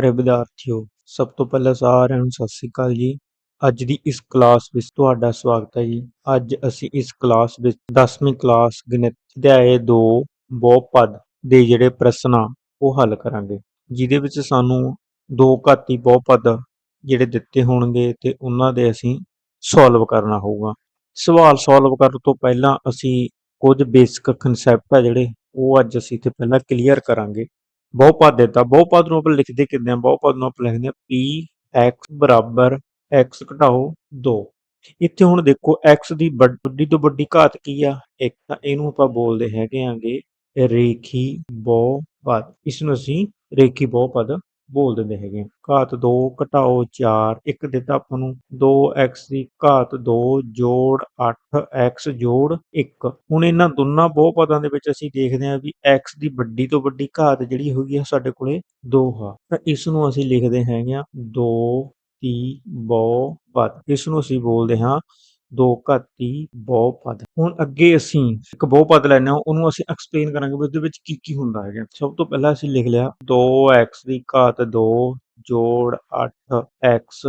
ਪਿਆਰੇ ਵਿਦਿਆਰਥੀਓ, ਸਭ ਤੋਂ ਪਹਿਲਾਂ ਸਾਰਿਆਂ ਨੂੰ ਸਤਿ ਸ੍ਰੀ ਅਕਾਲ ਜੀ। ਅੱਜ ਦੀ ਇਸ ਕਲਾਸ ਵਿੱਚ ਤੁਹਾਡਾ ਸਵਾਗਤ ਹੈ ਜੀ। ਅੱਜ ਅਸੀਂ ਇਸ ਕਲਾਸ ਵਿੱਚ 10ਵੀਂ ਕਲਾਸ ਗਣਿਤ ਅਧਿਆਏ 2 ਬਹੁਪਦ ਦੇ ਜਿਹੜੇ ਪ੍ਰਸ਼ਨ ਆ, ਉਹ ਹੱਲ ਕਰਾਂਗੇ। ਜਿਹਦੇ ਵਿੱਚ ਸਾਨੂੰ ਦੋ ਘਾਤੀ ਬਹੁਪਦ ਜਿਹੜੇ ਦਿੱਤੇ ਹੋਣਗੇ ਤੇ ਉਹਨਾਂ ਦੇ ਅਸੀਂ ਸੋਲਵ ਕਰਨਾ ਹੋਊਗਾ। ਸਵਾਲ ਸੋਲਵ ਕਰਨ ਤੋਂ ਪਹਿਲਾਂ ਅਸੀਂ ਕੁਝ ਬੇਸਿਕ ਕਨਸੈਪਟ ਆ ਜਿਹੜੇ, ਉਹ ਅੱਜ ਅਸੀਂ ਇੱਥੇ ਪਹਿਲਾਂ ਕਲੀਅਰ ਕਰਾਂਗੇ। ਬਹੁਪਦ ਦਿੱਤਾ। ਬਹੁਪਦ ਨੂੰ ਆਪਾਂ ਲਿਖਦੇ ਕਿੱਦਾਂ ਬਹੁਪਦ ਨੂੰ ਆਪਾਂ ਲਿਖਦੇ ਹਾਂ p, x ਬਰਾਬਰ x ਘਟਾਓ 2 ਇੱਥੇ ਹੁਣ ਦੇਖੋ x ਦੀ ਵੱਡੀ ਤੋਂ ਵੱਡੀ ਘਾਤ ਕੀ ਆ? ਇੱਕ ਤਾਂ ਇਹਨੂੰ ਆਪਾਂ ਬੋਲਦੇ ਹੈਗੇ ਆਂਗੇ ਰੇਖੀ ਬਹੁਪਦ। ਇਸ ਨੂੰ ਅਸੀਂ ਰੇਖੀ ਬਹੁਪਦ ਬੋਲ ਦਿੰਦੇ ਹੈਗੇ ਘਾਤ 2 ਘਟਾਓ 4 ਇੱਕ ਦਿੱਤਾ ਆਪਾਂ ਨੂੰ। 2x ਦੀ ਘਾਤ 2 ਜੋੜ 8x ਜੋੜ 1 ਹੁਣ ਇਹਨਾਂ ਦੋਨਾਂ ਬਹੁਪਦਾਂ ਦੇ ਵਿੱਚ ਅਸੀਂ ਦੇਖਦੇ ਹਾਂ ਵੀ x ਦੀ ਵੱਡੀ ਤੋਂ ਵੱਡੀ ਘਾਤ ਜਿਹੜੀ ਹੋਗੀ ਆ ਸਾਡੇ ਕੋਲੇ 2 ਆ। ਤਾਂ ਇਸ ਨੂੰ ਅਸੀਂ ਲਿਖਦੇ ਹੈਗੇ ਆ 2 ਦੀ ਬਹੁਪਦ ਇਸ ਨੂੰ ਅਸੀਂ ਬੋਲਦੇ ਹਾਂ ਦੋ ਘਾਤੀ ਬਹੁਪਦ। ਹੁਣ ਅੱਗੇ ਅਸੀਂ ਇੱਕ ਬਹੁਪਦ ਲੈਣੇ ਉਹਨੂੰ ਅਸੀਂ ਐਕਸਪਲੇਨ ਕਰਾਂਗੇ ਵੀ ਉਹਦੇ ਵਿੱਚ ਕੀ ਕੀ ਹੁੰਦਾ ਹੈਗਾ। ਸਭ ਤੋਂ ਪਹਿਲਾਂ ਅਸੀਂ ਲਿਖ ਲਿਆ 2x ਦੀ ਘਾਤ 2 ਜੋੜ 8x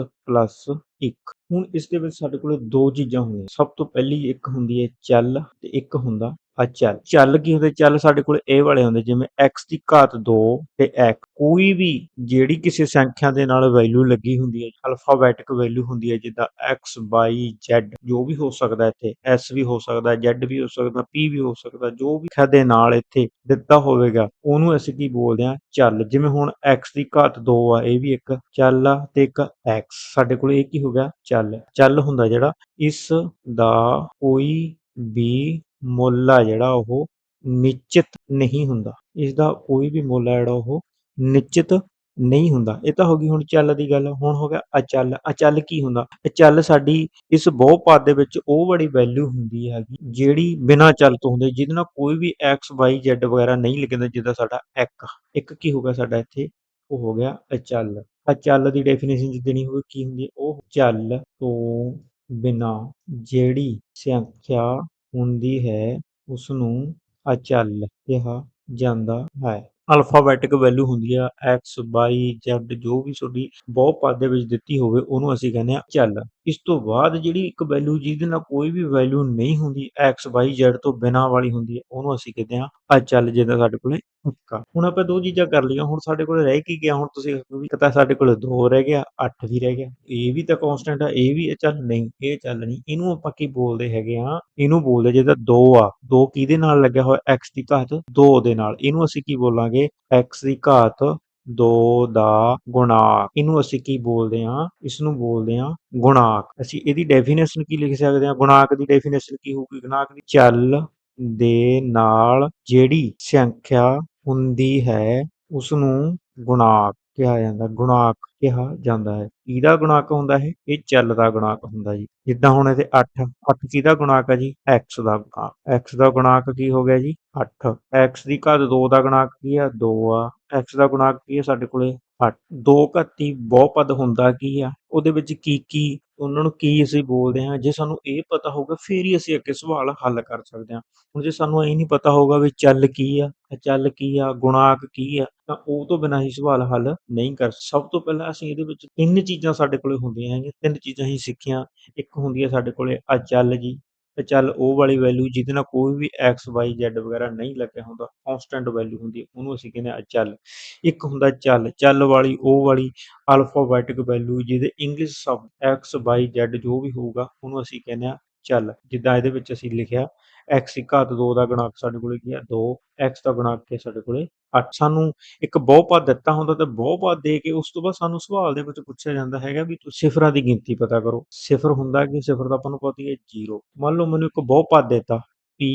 1 ਹੁਣ ਇਸ ਦੇ ਵਿੱਚ ਸਾਡੇ ਕੋਲ ਦੋ ਚੀਜ਼ਾਂ ਹੁੰਦੀਆਂ। ਸਭ ਤੋਂ ਪਹਿਲੀ ਇੱਕ ਹੁੰਦੀ ਹੈ ਚੱਲ ਤੇ ਇੱਕ ਹੁੰਦਾ ਅਚਲ ਚੱਲ ਕੀ ਹੁੰਦੇ? ਚੱਲ ਸਾਡੇ ਕੋਲ ਇਹ ਵਾਲੇ ਹੁੰਦੇ, ਜਿਵੇਂ x ਦੀ ਘਾਤ 2 ਤੇ x, ਕੋਈ ਵੀ ਜਿਹੜੀ ਕਿਸੇ ਸੰਖਿਆ ਦੇ ਨਾਲ ਵੈਲਿਊ ਲੱਗੀ ਹੁੰਦੀ ਹੈ ਅਲਫਾਬੈਟਿਕ ਵੈਲਿਊ ਹੁੰਦੀ ਹੈ, ਜਿੱਦਾਂ x, y, z, ਜੋ ਵੀ ਹੋ ਸਕਦਾ ਇੱਥੇ, s ਵੀ ਹੋ ਸਕਦਾ, z ਵੀ ਹੋ ਸਕਦਾ, p ਵੀ ਹੋ ਸਕਦਾ, ਜੋ ਵੀ ਸੰਖਿਆ ਨਾਲ ਇੱਥੇ ਦਿੱਤਾ ਹੋਵੇਗਾ, ਉਹਨੂੰ ਅਸੀਂ ਕੀ ਬੋਲਦੇ ਹਾਂ? ਚੱਲ, ਜਿਵੇਂ ਹੁਣ x ਦੀ ਘਾਤ 2 ਆ, ਇਹ ਵੀ ਇੱਕ, ਚੱਲ ਆ ਤੇ ਇੱਕ x, ਸਾਡੇ ਕੋਲ ਇਹ ਕੀ ਹੋ ਗਿਆ? ਚੱਲ ਚੱਲ ਹੁੰਦਾ ਜਿਹੜਾ ਇਸ ਦਾ ਕੋਈ ਵੀ ਮੁੱਲ ਆ ਜਿਹੜਾ ਉਹ ਨਿਸ਼ਚਿਤ ਨਹੀਂ ਹੁੰਦਾ। ਇਸ ਦਾ ਕੋਈ ਵੀ ਮੁੱਲ ਆ ਜਿਹੜਾ ਉਹ ਨਿਸ਼ਚਿਤ ਨਹੀਂ ਹੁੰਦਾ। ਇਹ ਤਾਂ ਹੋ ਗਈ ਹੁਣ ਚੱਲ ਦੀ ਗੱਲ। ਹੁਣ ਹੋ ਗਿਆ ਅਚਲ। ਅਚਲ ਕੀ ਹੁੰਦਾ? ਅਚਲ ਸਾਡੀ ਇਸ ਬਹੁਪਦ ਦੇ ਵਿੱਚ ਉਹ ਬੜੀ ਵੈਲਿਊ ਹੁੰਦੀ ਹੈਗੀ ਜਿਹੜੀ ਬਿਨਾਂ ਚੱਲ ਤੋਂ ਹੁੰਦੀ। ਜਿਹਦੇ ਨਾਲ ਕੋਈ ਵੀ x, y, z ਵਗੈਰਾ ਨਹੀਂ ਲਿਖਦਾ ਜਿੱਦਾਂ ਸਾਡਾ ਇੱਕ। ਇੱਕ ਕੀ ਹੋਗਾ ਸਾਡਾ ਇੱਥੇ? ਉਹ ਹੋ ਗਿਆ ਅਚਲ। ਅਚਲ ਦੀ ਡੈਫੀਨੇਸ਼ਨ ਜਿੱਦਾਂ ਨਹੀਂ ਹੋਵੇ ਕੀ ਹੁੰਦੀ ਹੈ? ਉਹ ਚੱਲ ਤੋਂ ਬਿਨਾਂ ਜਿਹੜੀ ਸੰਖਿਆ ਹੁੰਦੀ ਹੈ, ਉਸਨੂੰ ਅਚਲ ਕਿਹਾ ਜਾਂਦਾ ਹੈ। ਅਲਫਾਬੈਟਿਕ ਵੈਲਿਊ ਹੁੰਦੀ ਆ x y z ਜੋ ਵੀ ਤੁਹਾਡੀ ਬਹੁਪਦ ਦੇ ਵਿੱਚ ਦਿੱਤੀ ਹੋਵੇ, ਉਹਨੂੰ ਅਸੀਂ ਕਹਿੰਦੇ ਆ ਚੱਲ ਇਸ ਤੋਂ ਬਾਅਦ ਜਿਹੜੀ ਇੱਕ ਵੈਲਿਊ ਜਿਹਦੇ ਨਾਲ ਕੋਈ ਵੀ ਵੈਲਿਊ ਨਹੀਂ ਹੁੰਦੀ, x, y, z ਤੋਂ ਬਿਨਾਂ ਵਾਲੀ ਹੁੰਦੀ ਹੈ, ਉਹਨੂੰ ਅਸੀਂ ਕਹਿੰਦੇ ਆ ਅਚਲ ਜਿਹਦਾ ਸਾਡੇ ਕੋਲੇ ਇੱਕ ਹੁਣ ਆਪਾਂ ਦੋ ਚੀਜ਼ਾਂ ਕਰ ਲਈਆਂ, ਹੁਣ ਸਾਡੇ ਕੋਲ ਰਹਿ ਕੀ ਗਿਆ, ਹੁਣ ਤੁਸੀਂ ਵੀ ਪਤਾ ਸਾਡੇ ਕੋਲ 2 ਰਹਿ ਗਿਆ 8 ਵੀ ਰਹਿ ਗਿਆ। ਇਹ ਵੀ ਤਾਂ ਕਨਸਟੈਂਟ ਆ, ਇਹ ਵੀ ਚੱਲ ਨਹੀਂ, ਇਹ ਚੱਲ ਨਹੀਂ। ਇਹਨੂੰ ਆਪਾਂ ਕੀ ਬੋਲਦੇ ਹੈਗੇ ਆ ਇਹਨੂੰ ਬੋਲਦੇ ਜਿਹਦਾ 2 ਆ। 2 ਕਿਹਦੇ ਨਾਲ ਲੱਗਿਆ ਹੋਇਆ? X ਦੀ ਘਾਤ 2 ਦੇ ਨਾਲ। ਇਹਨੂੰ ਅਸੀਂ ਕੀ ਬੋਲਾਂਗੇ? X ਦੀ ਘਾਤ 2 ਦਾ ਗੁਣਾਕ। ਇਹਨੂੰ ਅਸੀਂ ਕੀ ਬੋਲਦੇ ਹਾਂ? ਇਸ ਨੂੰ ਬੋਲਦੇ ਹਾਂ ਗੁਣਾਕ। ਅਸੀਂ ਇਹਦੀ ਡੈਫੀਨੇਸ਼ਨ ਕੀ ਲਿਖ ਸਕਦੇ ਹਾਂ? ਗੁਣਾਕ ਦੀ ਡੈਫੀਨੇਸ਼ਨ ਕੀ ਹੋਊਗੀ? ਗੁਣਾਕ ਦੀ ਚੱਲ ਦੇ ਨਾਲ ਜਿਹੜੀ ਸੰਖਿਆ ਹੁੰਦੀ ਹੈ ਉਸ ਨੂੰ ਗੁਣਾਕ ਕਿਹਾ ਜਾਂਦਾ। ਗੁਣਾਕ ਕਿਹਾ ਜਾਂਦਾ ਹੈ। ਕਿਹਦਾ ਗੁਣਾਕ ਹੁੰਦਾ ਹੈ ਇਹ ਚੱਲ ਦਾ ਗੁਣਾਕ ਹੁੰਦਾ ਜੀ। ਜਿੱਦਾਂ ਹੁਣ ਇਹਦੇ 8 8 ਕਿਹਦਾ ਗੁਣਾਕ ਹੈ ਜੀ? X ਦਾ ਗੁਣਾਕ। X ਦਾ ਗੁਣਾਕ ਕੀ ਹੋ ਗਿਆ ਜੀ? 8 x ਦੀ ਘਾਤ 2 ਦਾ ਗੁਣਾਕ ਕੀ ਆ 2 ਆ। X ਦਾ ਗੁਣਾਕ ਕੀ ਹੈ ਸਾਡੇ ਕੋਲੇ? 8 ਦੋ ਘਾਤੀ ਬਹੁਪਦ ਹੁੰਦਾ ਕੀ ਆ? ਉਹਦੇ ਵਿੱਚ ਕੀ ਕੀ? ਉਹਨਾਂ ਨੂੰ ਕੀ ਅਸੀਂ ਬੋਲਦੇ ਹਾਂ? ਜੇ ਸਾਨੂੰ ਇਹ ਪਤਾ ਹੋਊਗਾ, ਫਿਰ ਹੀ ਅਸੀਂ ਅੱਗੇ ਸਵਾਲ ਹੱਲ ਕਰ ਸਕਦੇ ਹਾਂ। ਹੁਣ ਜੇ ਸਾਨੂੰ ਇਹ ਨਹੀਂ ਪਤਾ ਹੋਊਗਾ ਵੀ ਚੱਲ ਕੀ ਆ ਚੱਲ ਕੀ ਆ, ਗੁਣਾਕ ਕੀ ਆ ਤਾਂ ਉਹ ਤੋਂ ਬਿਨਾਂ ਹੀ ਸਵਾਲ ਹੱਲ ਨਹੀਂ ਕਰ ਸਭ ਤੋਂ ਪਹਿਲਾਂ ਅਸੀਂ ਇਹਦੇ ਵਿੱਚ ਤਿੰਨ ਚੀਜ਼ਾਂ ਸਾਡੇ ਕੋਲੇ ਹੁੰਦੀਆਂ ਹੈਗੀਆਂ। ਤਿੰਨ ਚੀਜ਼ਾਂ ਹੀ ਸਿੱਖੀਆਂ। ਇੱਕ ਹੁੰਦੀ ਹੈ ਸਾਡੇ ਕੋਲੇ ਅਚਲ ਜੀ। ਅਚਲ ਉਹ ਵਾਲੀ ਵੈਲਿਊ ਜਿਹਦੇ ਨਾਲ ਕੋਈ ਵੀ x, y, z ਵਗੈਰਾ ਨਹੀਂ ਲੱਗਿਆ ਹੁੰਦਾ ਕਨਸਟੈਂਟ ਵੈਲਿਊ ਹੁੰਦੀ ਹੈ, ਉਹਨੂੰ ਅਸੀਂ ਕਹਿੰਦੇ ਆ ਅਚਲ। ਇੱਕ ਹੁੰਦਾ ਚੱਲ ਚੱਲ ਵਾਲੀ, ਉਹ ਵਾਲੀ ਅਲਫਾਬੈਟਿਕ ਵੈਲਿਊ ਜਿਹਦੇ ਇੰਗਲਿਸ਼ ਸ਼ਬਦ x, y, z ਜੋ ਵੀ ਹੋਊਗਾ, ਉਹਨੂੰ ਅਸੀਂ ਕਹਿੰਦੇ ਆ ਚੱਲ। ਜਿੱਦਾਂ ਇਹਦੇ ਵਿੱਚ ਅਸੀਂ ਲਿਖਿਆ x ਦੀ ਘਾਤ 2 ਦਾ ਗੁਣਾਕ ਸਾਡੇ ਕੋਲੇ ਕੀ ਹੈ 2 x ਦਾ ਗੁਣਾਕ ਕੀ ਸਾਡੇ ਕੋਲੇ 8 ਸਾਨੂੰ ਇੱਕ ਬਹੁਪਦ ਦਿੱਤਾ ਹੁੰਦਾ ਤੇ ਬਹੁਪਦ ਦੇ ਕੇ ਉਸ ਤੋਂ ਬਾਅਦ ਸਾਨੂੰ ਸਵਾਲ ਦੇ ਵਿੱਚ ਪੁੱਛਿਆ ਜਾਂਦਾ ਹੈਗਾ ਵੀ ਤੁਸੀਂ ਸਿਫਰਾਂ ਦੀ ਗਿਣਤੀ ਪਤਾ ਕਰੋ। ਸਿਫਰ ਹੁੰਦਾ ਕਿ ਸਿਫਰ ਦਾ ਆਪਾਂ ਨੂੰ ਪਤਾ ਹੀ ਹੈ 0 ਮੰਨ ਲਓ ਮੈਨੂੰ ਇੱਕ ਬਹੁਪਦ ਦਿੱਤਾ। P,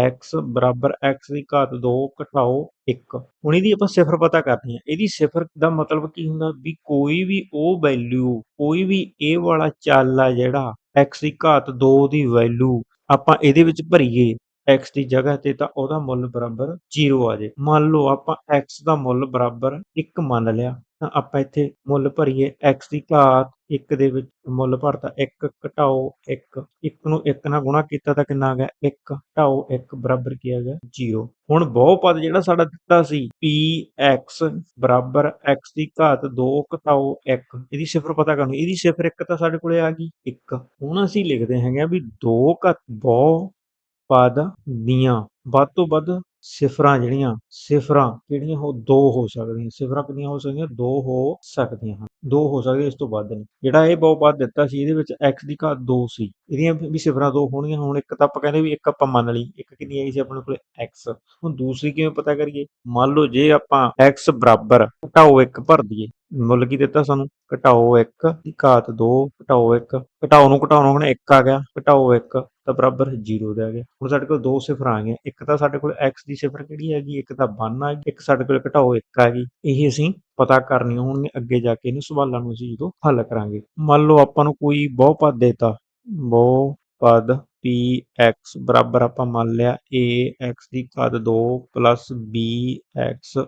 x ਬਰਾਬਰ x ਦੀ ਘਾਤ 2 ਘਟਾਓ 1 ਹੁਣ ਇਹਦੀ ਆਪਾਂ ਸਿਫਰ ਪਤਾ ਕਰਨੀ ਹੈ। ਇਹਦੀ ਸਿਫਰ ਦਾ ਮਤਲਬ ਕੀ ਹੁੰਦਾ ਵੀ ਕੋਈ ਵੀ ਉਹ ਵੈਲਿਊ ਕੋਈ ਵੀ ਇਹ ਵਾਲਾ ਚੱਲ ਆ ਜਿਹੜਾ x ਦੀ ਘਾਤ 2 ਦੀ ਵੈਲਿਊ ਆਪਾਂ ਇਹਦੇ ਵਿੱਚ ਭਰੀਏ x ਦੀ ਜਗ੍ਹਾ ਤੇ ਤਾਂ ਉਹਦਾ ਮੁੱਲ ਬਰਾਬਰ 0 ਆ ਜੇ। ਮੰਨ ਲਓ ਆਪਾਂ x ਦਾ ਮੁੱਲ ਬਰਾਬਰ 1 ਮੰਨ ਲਿਆ। ਤਾਂ ਆਪਾਂ ਇੱਥੇ ਮੁੱਲ ਭਰੀਏ x ਦੀ ਘਾਤ 1 ਦੇ ਵਿੱਚ ਮੁੱਲ ਭਰਤਾ 1 ਘਟਾਓ 1 1 ਨੂੰ 1 ਨਾਲ ਗੁਣਾ ਕੀਤਾ ਤਾਂ ਕਿੰਨਾ ਆ ਗਿਆ? 1 ਘਟਾਓ 1 ਬਰਾਬਰ ਕੀ ਆ ਗਿਆ? 0 ਹੁਣ ਬਹੁਪਦ ਜਿਹੜਾ ਸਾਡਾ ਦਿੱਤਾ ਸੀ px ਬਰਾਬਰ x ਦੀ ਘਾਤ 2 ਘਟਾਓ 1 ਇਹਦੀ ਸਿਫਰ ਪਤਾ ਕਰਨੀ, ਇਹਦੀ ਸਿਫਰ 1 ਤਾਂ ਸਾਡੇ ਕੋਲੇ ਆ ਗਈ 1 ਹੁਣ ਅਸੀਂ ਲਿਖਦੇ ਹੈਗੇ ਆ ਵੀ 2 ਘਾਤ ਬਹੁ ਪਦ ਦੀਆਂ, ਵੱਧ ਤੋਂ ਵੱਧ ਸਿਫਰਾਂ ਜਿਹੜੀਆਂ, ਸਿਫਰਾਂ ਕਿਹੜੀਆਂ ਹੋ, ਦੋ ਹੋ ਸਕਦੀਆਂ, ਸਿਫਰਾਂ ਕਿੰਨੀਆਂ ਹੋ ਸਕਦੀਆਂ, ਦੋ ਹੋ ਸਕਦੀਆਂ ਹਨ, ਦੋ ਹੋ ਸਕਦੀਆਂ ਇਸ ਤੋਂ ਵੱਧ ਨਹੀਂ। ਜਿਹੜਾ ਇਹ ਬਹੁਪਦ ਦਿੱਤਾ ਸੀ, ਇਹਦੇ ਵਿੱਚ x ਦੀ ਘਾਤ 2 ਸੀ। ਇਹਦੀਆਂ ਵੀ ਸਿਫਰਾਂ ਦੋ ਹੋਣਗੀਆਂ, ਹੁਣ ਇੱਕ ਤਾਂ ਆਪਾਂ ਕਹਿੰਦੇ ਵੀ ਇੱਕ ਆਪਾਂ ਮੰਨ ਲਈ ਇੱਕ ਕਿੰਨੀ ਆਈ ਸੀ ਆਪਣੇ ਕੋਲ? x ਹੁਣ ਦੂਸਰੀ ਕਿਵੇਂ ਪਤਾ ਕਰੀਏ? ਮੰਨ ਲਓ ਜੇ ਆਪਾਂ x ਬਰਾਬਰ ਘਟਾਓ 1 ਭਰ ਦਈਏ, ਮੁੱਲ ਕੀ ਦਿੱਤਾ ਸਾਨੂੰ? ਘਟਾਓ 1 ਦੀ ਘਾਤ 2 ਘਟਾਓ 1 ਘਟਾਓ ਨੂੰ ਘਟਾਉਣਾ ਹੁਣ 1 ਆ ਗਿਆ, ਘਟਾਓ 1 ਤਾਂ ਬਰਾਬਰ 0 ਦੇ ਗਿਆ। ਹੁਣ ਸਾਡੇ ਕੋਲ ਦੋ ਸਿਫਰਾਂ ਆ ਗਈਆਂ, ਇੱਕ ਤਾਂ ਸਾਡੇ ਕੋਲ x ਦੀ ਸਿਫਰ ਕਿਹੜੀ ਹੈਗੀ? ਇੱਕ ਤਾਂ 1 ਆ ਗਈ, ਇੱਕ ਸਾਡੇ ਕੋਲ ਘਟਾਓ 1 ਆ ਗਈ। ਇਹ ਅਸੀਂ ਪਤਾ ਕਰਨੀ ਹੋਣਗੇ, ਅੱਗੇ ਜਾ ਕੇ ਇਹਨੂੰ ਸਵਾਲਾਂ ਨੂੰ ਅਸੀਂ ਜਦੋਂ ਹੱਲ ਕਰਾਂਗੇ। ਮੰਨ ਲਓ ਆਪਾਂ ਨੂੰ ਕੋਈ ਬਹੁਪਦ ਦੇਤਾ। ਬਹੁਪਦ px ਬਰਾਬਰ ਆਪਾਂ ਮੰਨ ਲਿਆ ax ਦੀ ਘਾਤ 2 bx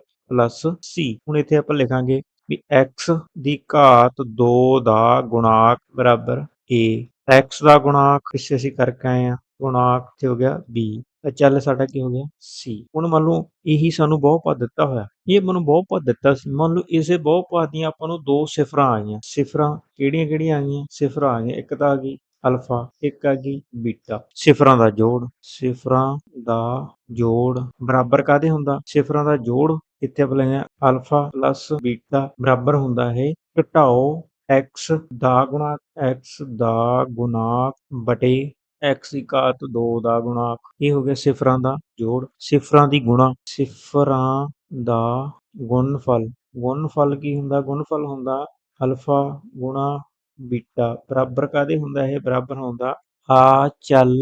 c ਹੁਣ ਇੱਥੇ ਆਪਾਂ ਲਿਖਾਂਗੇ ਵੀ x ਦੀ ਘਾਤ 2 ਦਾ ਗੁਣਾਕ ਬਰਾਬਰ a x ਦਾ ਗੁਣਾਕ ਕਿਸੇ ਅਸੀਂ ਕਰਕੇ ਆਏ ਆ ਗੁਣਾਕ ਤੇ ਹੋ ਗਿਆ b ਤਾਂ ਚੱਲ ਸਾਡਾ ਕੀ ਹੋ ਗਿਆ? ਸੀ। ਹੁਣ ਮੰਨ ਲਓ ਇਹੀ ਸਾਨੂੰ ਬਹੁਪਦ ਦਿੱਤਾ ਹੋਇਆ। ਇਹ ਮੈਨੂੰ ਬਹੁਪਦ ਦਿੱਤਾ ਸੀ। ਮੰਨ ਲਓ ਇਸੇ ਬਹੁਪਦ ਦੀਆਂ ਆਪਾਂ ਨੂੰ ਦੋ ਸਿਫਰਾਂ ਆਈਆਂ। ਸਿਫਰਾਂ ਕਿਹੜੀਆਂ ਕਿਹੜੀਆਂ ਆਈਆਂ? ਸਿਫਰਾਂ ਆ ਇੱਕ ਤਾਂ ਆ ਗਈ ਅਲਫਾ, ਇੱਕ ਆ ਗਈ ਬੀਟਾ। ਸਿਫਰਾਂ ਦਾ ਜੋੜ। ਸਿਫਰਾਂ ਦਾ ਜੋੜ ਬਰਾਬਰ ਕਾਦੇ ਹੁੰਦਾ? ਸਿਫਰਾਂ ਦਾ ਜੋੜ ਇੱਥੇ ਆਪਾਂ ਲੈਂਦੇ ਅਲਫਾ ਪਲੱਸ ਬੀਟਾ ਬਰਾਬਰ ਹੁੰਦਾ ਹੈ। ਘਟਾਓ x ਦਾ ਗੁਣਾ x ਦਾ ਗੁਣਾ ਬਟੇ x ਦੀ 2 ਦਾ ਗੁਣਾਕ ਇਹ ਹੋ ਗਿਆ ਸਿਫਰਾਂ ਦਾ ਜੋੜ। ਸਿਫਰਾਂ ਦੀ ਗੁਣਾ, ਸਿਫਰਾਂ ਦਾ ਗੁਣਨਫਲ ਗੁਣਨਫਲ ਕੀ ਹੁੰਦਾ? ਗੁਣਨਫਲ ਹੁੰਦਾ ਅਲਫਾ ਗੁਣਾ ਬੀਟਾ। ਬਰਾਬਰ ਕਾਦੇ ਹੁੰਦਾ ਇਹ? ਬਰਾਬਰ ਹੁੰਦਾ ਆ ਚਲ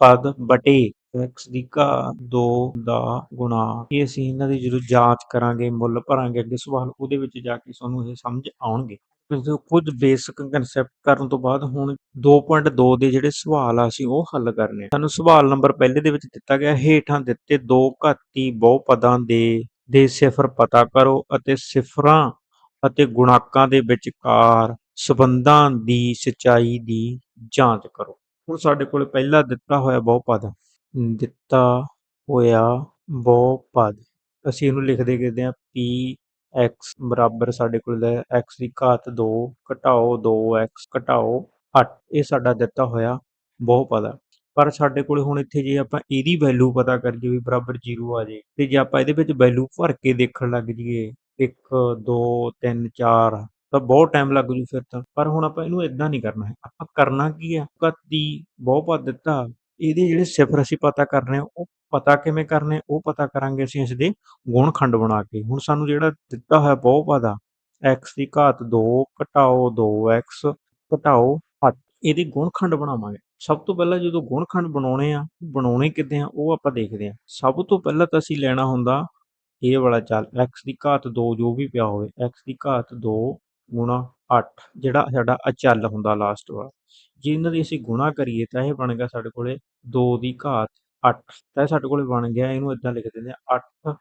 ਪਦ ਬਟੇ। X ਦੀ ਘਾਤ 2 ਦਾ ਗੁਣਾ। ਇਹ ਅਸੀਂ ਇਹਨਾਂ ਦੀ ਜਦੋਂ ਜਾਂਚ ਕਰਾਂਗੇ, ਮੁੱਲ ਭਰਾਂਗੇ, ਅੱਗੇ ਸਵਾਲ ਉਹਦੇ ਵਿੱਚ ਜਾ ਕੇ ਤੁਹਾਨੂੰ ਇਹ ਸਮਝ ਆਉਣਗੇ। ਕਿਉਂਕਿ ਕੁਝ ਬੇਸਿਕ ਕਨਸੈਪਟ ਕਰਨ ਤੋਂ ਬਾਅਦ ਹੁਣ 2.2 ਦੇ ਜਿਹੜੇ ਸਵਾਲ ਆ ਅਸੀਂ ਉਹ ਹੱਲ ਕਰਨੇ ਸਾਨੂੰ ਸਵਾਲ ਨੰਬਰ ਪਹਿਲੇ ਦੇ ਵਿੱਚ ਦਿੱਤਾ ਗਿਆ, ਹੇਠਾਂ ਦਿੱਤੇ ਦੋ ਘਾਤੀ ਬਹੁਪਦਾਂ ਦੇ ਦੇ ਸਿਫਰ ਪਤਾ ਕਰੋ ਅਤੇ ਸਿਫਰਾਂ ਅਤੇ ਗੁਣਾਕਾਂ ਦੇ ਵਿਚਕਾਰ ਸਬੰਧਾਂ ਦੀ ਸਚਾਈ ਦੀ ਜਾਂਚ ਕਰੋ। ਹੁਣ ਸਾਡੇ ਕੋਲ ਪਹਿਲਾ ਦਿੱਤਾ ਹੋਇਆ ਬਹੁਪਦ, ਦਿੱਤਾ ਹੋਇਆ ਬਹੁਪਦ, ਅਸੀਂ ਇਹਨੂੰ ਲਿਖਦੇ ਕਿਦੇ ਹਾਂ p x ਬਰਾਬਰ ਸਾਡੇ ਕੋਲ ਹੈ x ਦੀ ਘਾਤ 2 ਘਟਾਓ 2x ਘਟਾਓ 8 ਇਹ ਸਾਡਾ ਦਿੱਤਾ ਹੋਇਆ ਬਹੁਪਦ ਆ। ਪਰ ਸਾਡੇ ਕੋਲ ਹੁਣ ਇੱਥੇ ਜੇ ਆਪਾਂ ਇਹਦੀ ਵੈਲਿਊ ਪਤਾ ਕਰੀਏ ਵੀ ਬਰਾਬਰ 0 ਆ ਜੇ, ਤੇ ਜੇ ਆਪਾਂ ਇਹਦੇ ਵਿੱਚ ਵੈਲਿਊ ਭਰ ਕੇ ਦੇਖਣ ਲੱਗ ਜਾਈਏ 1 2 3 4 ਤਾਂ ਬਹੁਤ ਟਾਈਮ ਲੱਗ ਜੂ ਫਿਰ ਤਾਂ। ਪਰ ਹੁਣ ਆਪਾਂ ਇਹਨੂੰ ਇਦਾਂ ਨਹੀਂ ਕਰਨਾ ਹੈ। ਆਪਾਂ ਕਰਨਾ ਕੀ ਹੈ ਆ? ਘਾਤੀ ਬਹੁਪਦ ਦਿੱਤਾ, ਇਹਦੇ ਜਿਹੜੇ ਸਿਫਰ ਅਸੀਂ ਪਤਾ ਕਰ ਰਹੇ ਹਾਂ ਉਹ ਪਤਾ ਕਿਵੇਂ ਕਰਨੇ, ਉਹ ਪਤਾ ਕਰਾਂਗੇ ਅਸੀਂ ਇਸ ਦੇ ਗੁਣਖੰਡ ਬਣਾ ਕੇ। ਹੁਣ ਸਾਨੂੰ ਜਿਹੜਾ ਦਿੱਤਾ ਹੋਇਆ ਬਹੁਪਦ ਆ, x ਦੀ ਘਾਤ 2 ਘਟਾਓ 2x ਘਟਾਓ 8 ਇਹਦੇ ਗੁਣਖੰਡ ਬਣਾਵਾਂਗੇ। ਸਭ ਤੋਂ ਪਹਿਲਾਂ ਜਦੋਂ ਗੁਣਖੰਡ ਬਣਾਉਣੇ ਆ, ਬਣਾਉਣੇ ਕਿੱਦਾਂ ਆ, ਉਹ ਆਪਾਂ ਦੇਖਦੇ ਆ। ਸਭ ਤੋਂ ਪਹਿਲਾਂ ਤਾਂ ਅਸੀਂ ਲੈਣਾ ਹੁੰਦਾ ਇਹ ਵਾਲਾ ਚੱਲ, x ਦੀ ਘਾਤ 2 ਜੋ ਵੀ ਪਿਆ ਹੋਵੇ, x ਦੀ ਘਾਤ 2 ਗੁਣਾ 8 ਜਿਹੜਾ ਸਾਡਾ ਅਚਲ ਹੁੰਦਾ ਲਾਸਟ ਵਾਲਾ। ਜੇ ਇਹਨਾਂ ਦੀ ਅਸੀਂ ਗੁਣਾ ਕਰੀਏ ਤਾਂ ਇਹ ਬਣ ਗਿਆ ਸਾਡੇ ਕੋਲੇ 2 ਦੀ ਘਾਤ 8 ਤਾਂ ਇਹ ਸਾਡੇ ਕੋਲ ਬਣ ਗਿਆ, ਇਹਨੂੰ ਇਦਾਂ ਲਿਖ ਦਿੰਦੇ ਆ 8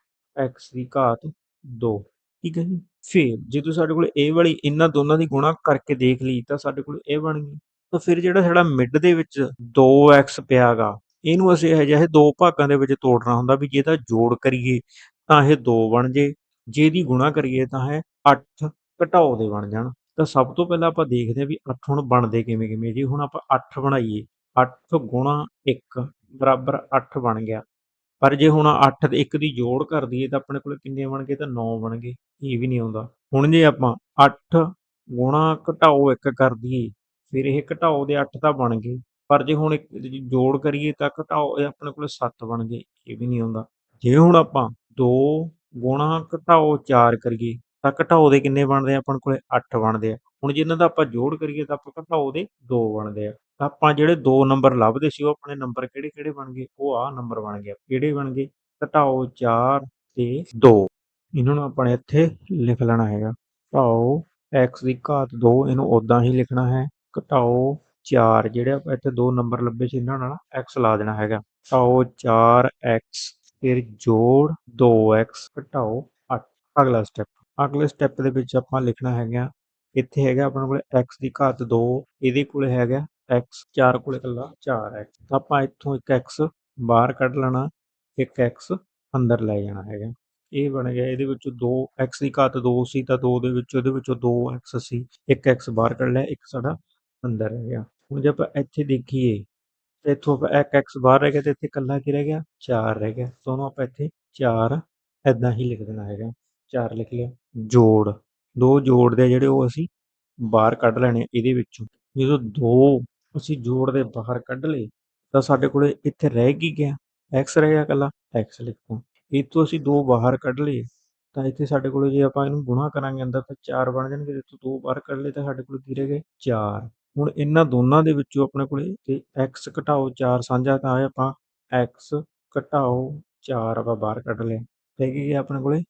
ਦੀ ਘਾਤ 2 ਠੀਕ ਹੈ ਜੀ? ਫਿਰ ਜੇ ਤੁਸੀਂ ਸਾਡੇ ਕੋਲ ਇਹ ਵਾਲੀ ਇਹਨਾਂ ਦੋਨਾਂ ਦੀ ਗੁਣਾ ਕਰਕੇ ਦੇਖ ਲਈ, ਤਾਂ ਸਾਡੇ ਕੋਲ ਇਹ ਬਣ ਗਈ। ਤਾਂ ਫਿਰ ਜਿਹੜਾ ਸਾਡਾ ਮਿਡ ਦੇ ਵਿੱਚ 2x ਪਿਆਗਾ, ਇਹਨੂੰ ਅਸੀਂ ਇਹ ਜਿਹੇ ਦੋ ਭਾਗਾਂ ਦੇ ਵਿੱਚ ਤੋੜਨਾ ਹੁੰਦਾ ਵੀ ਜੇ ਇਹਦਾ ਜੋੜ ਕਰੀਏ, ਤਾਂ ਇਹ 2 ਬਣ ਜੇ ਜੇ ਦੀ ਗੁਣਾ ਕਰੀਏ ਤਾਂ ਇਹ 8 ਘਟਾਓ ਦੇ ਬਣ ਜਾਣ। ਤਾਂ ਸਭ ਤੋਂ ਪਹਿਲਾਂ ਆਪਾਂ ਦੇਖਦੇ ਹਾਂ ਵੀ 8 ਹੁਣ ਬਣਦੇ ਕਿਵੇਂ ਕਿਵੇਂ ਜੀ, ਹੁਣ ਆਪਾਂ 8 ਬਣਾਈਏ 8 ਗੁਣਾ 1 ਬਰਾਬਰ 8 ਬਣ ਗਿਆ। ਪਰ ਜੇ ਹੁਣ 8 ਤੇ 1 ਦੀ ਜੋੜ ਕਰ ਦਈਏ ਤਾਂ ਆਪਣੇ ਕੋਲ ਕਿੰਨੇ ਬਣ ਗਏ? ਤਾਂ 9 ਬਣ ਗਏ। ਇਹ ਵੀ ਨਹੀਂ ਆਉਂਦਾ। ਹੁਣ ਜੇ ਆਪਾਂ 8 ਗੁਣਾ ਘਟਾਓ 1 ਕਰ ਦਈਏ, ਫਿਰ ਇਹ ਘਟਾਓ ਦੇ 8 ਤਾਂ ਬਣ ਗਏ। ਪਰ ਜੇ ਹੁਣ ਇੱਕ ਜੋੜ ਕਰੀਏ ਤਾਂ ਘਟਾਓ ਇਹ ਆਪਣੇ ਕੋਲ 7 ਬਣ ਗਏ। ਇਹ ਵੀ ਨਹੀਂ ਆਉਂਦਾ। ਜੇ ਹੁਣ ਆਪਾਂ 2 ਗੁਣਾ ਘਟਾਓ 4 ਕਰੀਏ, ਤਾਂ ਘਟਾਓ ਦੇ ਕਿੰਨੇ ਬਣਦੇ ਆ? ਆਪਣੇ ਕੋਲੇ 8 ਬਣਦੇ ਆ। ਹੁਣ ਜੇ ਇਹਨਾਂ ਦਾ ਆਪਾਂ ਜੋੜ ਕਰੀਏ ਤਾਂ ਆਪਾਂ ਘਟਾਓ ਦੇ 2 ਬਣਦੇ ਆ। ਤਾਂ ਆਪਾਂ ਜਿਹੜੇ ਦੋ ਨੰਬਰ ਲੱਭਦੇ ਸੀ, ਉਹ ਆਪਣੇ ਨੰਬਰ ਕਿਹੜੇ ਕਿਹੜੇ ਬਣ ਗਏ? ਉਹ ਆਹ ਨੰਬਰ ਬਣ ਗਿਆ। ਕਿਹੜੇ ਬਣ ਗਏ? ਘਟਾਓ 4 ਤੇ 2 ਇਹਨਾਂ ਨੂੰ ਆਪਾਂ ਇੱਥੇ ਲਿਖ ਲੈਣਾ ਹੈਗਾ। ਘਟਾਓ x ਦੀ ਘਾਤ 2 ਇਹਨੂੰ ਉਦਾਂ ਹੀ ਲਿਖਣਾ ਹੈ। ਘਟਾਓ 4 ਜਿਹੜੇ ਆਪਾਂ ਇੱਥੇ ਦੋ ਨੰਬਰ ਲੱਭੇ ਸੀ, ਇਹਨਾਂ ਨਾਲ x ਲਾ ਦੇਣਾ ਹੈਗਾ। ਘਟਾਓ 4x ਫਿਰ ਜੋੜ 2x ਘਟਾਓ 8 ਅਗਲਾ ਸਟੈਪ ਅਗਲੇ ਸਟੈਪ ਦੇ ਵਿੱਚ ਆਪਾਂ ਲਿਖਣਾ ਹੈਗਾ, ਇੱਥੇ ਹੈਗਾ ਆਪਣੇ ਕੋਲ x ਦੀ ਘਾਤ 2 ਇਹਦੇ ਕੋਲ ਹੈਗਾ x 4 ਕੋਲ ਇਕੱਲਾ 4x ਤਾਂ ਆਪਾਂ ਇੱਥੋਂ ਇੱਕ x ਬਾਹਰ ਕੱਢ ਲੈਣਾ, ਇੱਕ x ਅੰਦਰ ਲੈ ਜਾਣਾ ਹੈਗਾ। ਇਹ ਬਣ ਗਿਆ, ਇਹਦੇ ਵਿੱਚੋਂ 2 ਦੀ ਘਾਤ 2 ਸੀ, ਤਾਂ 2 ਦੇ ਵਿੱਚੋਂ, ਇਹਦੇ ਵਿੱਚੋਂ 2x ਸੀ, ਇੱਕ x ਬਾਹਰ ਕੱਢ ਲਿਆ, ਇੱਕ ਸਾਡਾ ਅੰਦਰ ਰਹਿ ਗਿਆ। ਹੁਣ ਜੇ ਆਪਾਂ ਇੱਥੇ ਦੇਖੀਏ, ਤੇ ਇੱਥੋਂ ਆਪਾਂ ਇੱਕ x ਬਾਹਰ ਰਹਿ ਗਿਆ, ਤੇ ਇੱਥੇ ਇਕੱਲਾ ਕੀ ਰਹਿ ਗਿਆ? 4 ਰਹਿ ਗਿਆ। ਤਾਂ ਉਹਨੂੰ ਆਪਾਂ ਇੱਥੇ 4 ਐਦਾਂ ਹੀ ਲਿਖ ਦੇਣਾ ਹੈਗਾ। 4 ਲਿਖ ਲਿਆ, ਜੋੜ। ਦੋ ਜੋੜ ਦੇ ਜਿਹੜੇ ਉਹ ਅਸੀਂ ਬਾਹਰ ਕੱਢ ਲੈਣੇ ਇਹਦੇ ਵਿੱਚੋਂ। ਜਦੋਂ ਦੋ ਅਸੀਂ ਜੋੜ ਦੇ ਬਾਹਰ ਕੱਢ ਲਏ, ਤਾਂ ਸਾਡੇ ਕੋਲੇ ਇੱਥੇ ਰਹਿ ਕੀ ਗਿਆ? X ਰਹਿ ਗਿਆ ਇਕੱਲਾ, x ਲਿਖੋ। ਇੱਥੋਂ ਅਸੀਂ ਦੋ ਬਾਹਰ ਕੱਢ ਲਏ, ਤਾਂ ਇੱਥੇ ਸਾਡੇ ਕੋਲੇ ਜੇ ਆਪਾਂ ਇਹਨੂੰ ਗੁਣਾ ਕਰਾਂਗੇ ਅੰਦਰ, ਤਾਂ 4 ਬਣ ਜਾਣਗੇ, ਜੇ ਇੱਥੋਂ ਦੋ ਬਾਹਰ ਕੱਢ ਲਏ, ਤਾਂ ਸਾਡੇ ਕੋਲ ਕੀ ਰਹਿ ਗਏ? 4 ਹੁਣ ਇਹਨਾਂ ਦੋਨਾਂ ਦੇ ਵਿੱਚੋਂ ਆਪਣੇ ਕੋਲੇ ਤੇ x ਘਟਾਓ 4 ਸਾਂਝਾ, ਤਾਂ ਆਇਆ ਆਪਾਂ x ਘਟਾਓ 4 ਆਪਾਂ ਬਾਹਰ ਕੱਢ ਲਏ। ਤੇ ਕੀ ਗਿਆ ਆਪਣੇ ਕੋਲੇ?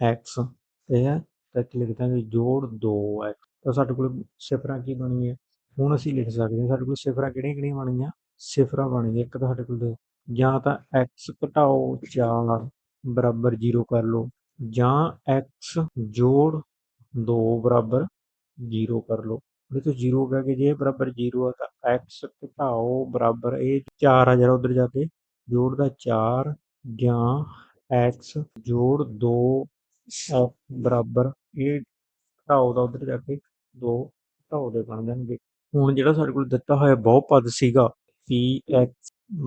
X ਤੇ ਹੈ, ਤਾਂ ਇੱਥੇ ਲਿਖ ਦਾਂਗੇ ਜੋੜ 2x ਤਾਂ ਸਾਡੇ ਕੋਲ ਸਿਫਰਾਂ ਕੀ ਬਣੀਆਂ? ਹੁਣ ਅਸੀਂ ਲਿਖ ਸਕਦੇ ਹਾਂ, ਸਾਡੇ ਕੋਲ ਸਿਫਰਾਂ ਕਿਹੜੀਆਂ ਕਿਹੜੀਆਂ ਬਣੀਆਂ? ਸਿਫਰਾਂ ਬਣ ਗਈਆਂ, ਇੱਕ ਤਾਂ ਸਾਡੇ ਕੋਲ ਜਾਂ ਤਾਂ x ਘਟਾਓ 4 ਬਰਾਬਰ 0 ਕਰ ਲਓ, ਜਾਂ x ਜੋੜ 2 ਬਰਾਬਰ 0 ਕਰ ਲਓ। ਇਹ ਤੋਂ 0 ਹੋ ਗਿਆ ਜੇ ਬਰਾਬਰ 0 ਆ, ਤਾਂ x ਘਟਾਓ, ਬਰਾਬਰ ਇਹ 4 ਆ ਜਰਾ ਉਧਰ ਜਾ ਕੇ ਜੋੜ ਦਾ 4 ਜਾਂ x ਜੋੜ 2 ਬਰਾਬਰ ਇਹ ਘਟਾਓ ਦਾ ਉਧਰ ਜਾ ਕੇ 2 ਘਟਾਓ ਦੇ ਬਣ ਜਾਣਗੇ। ਹੁਣ ਜਿਹੜਾ ਸਾਡੇ ਕੋਲ ਦਿੱਤਾ ਹੋਇਆ ਬਹੁਪਦ ਸੀਗਾ px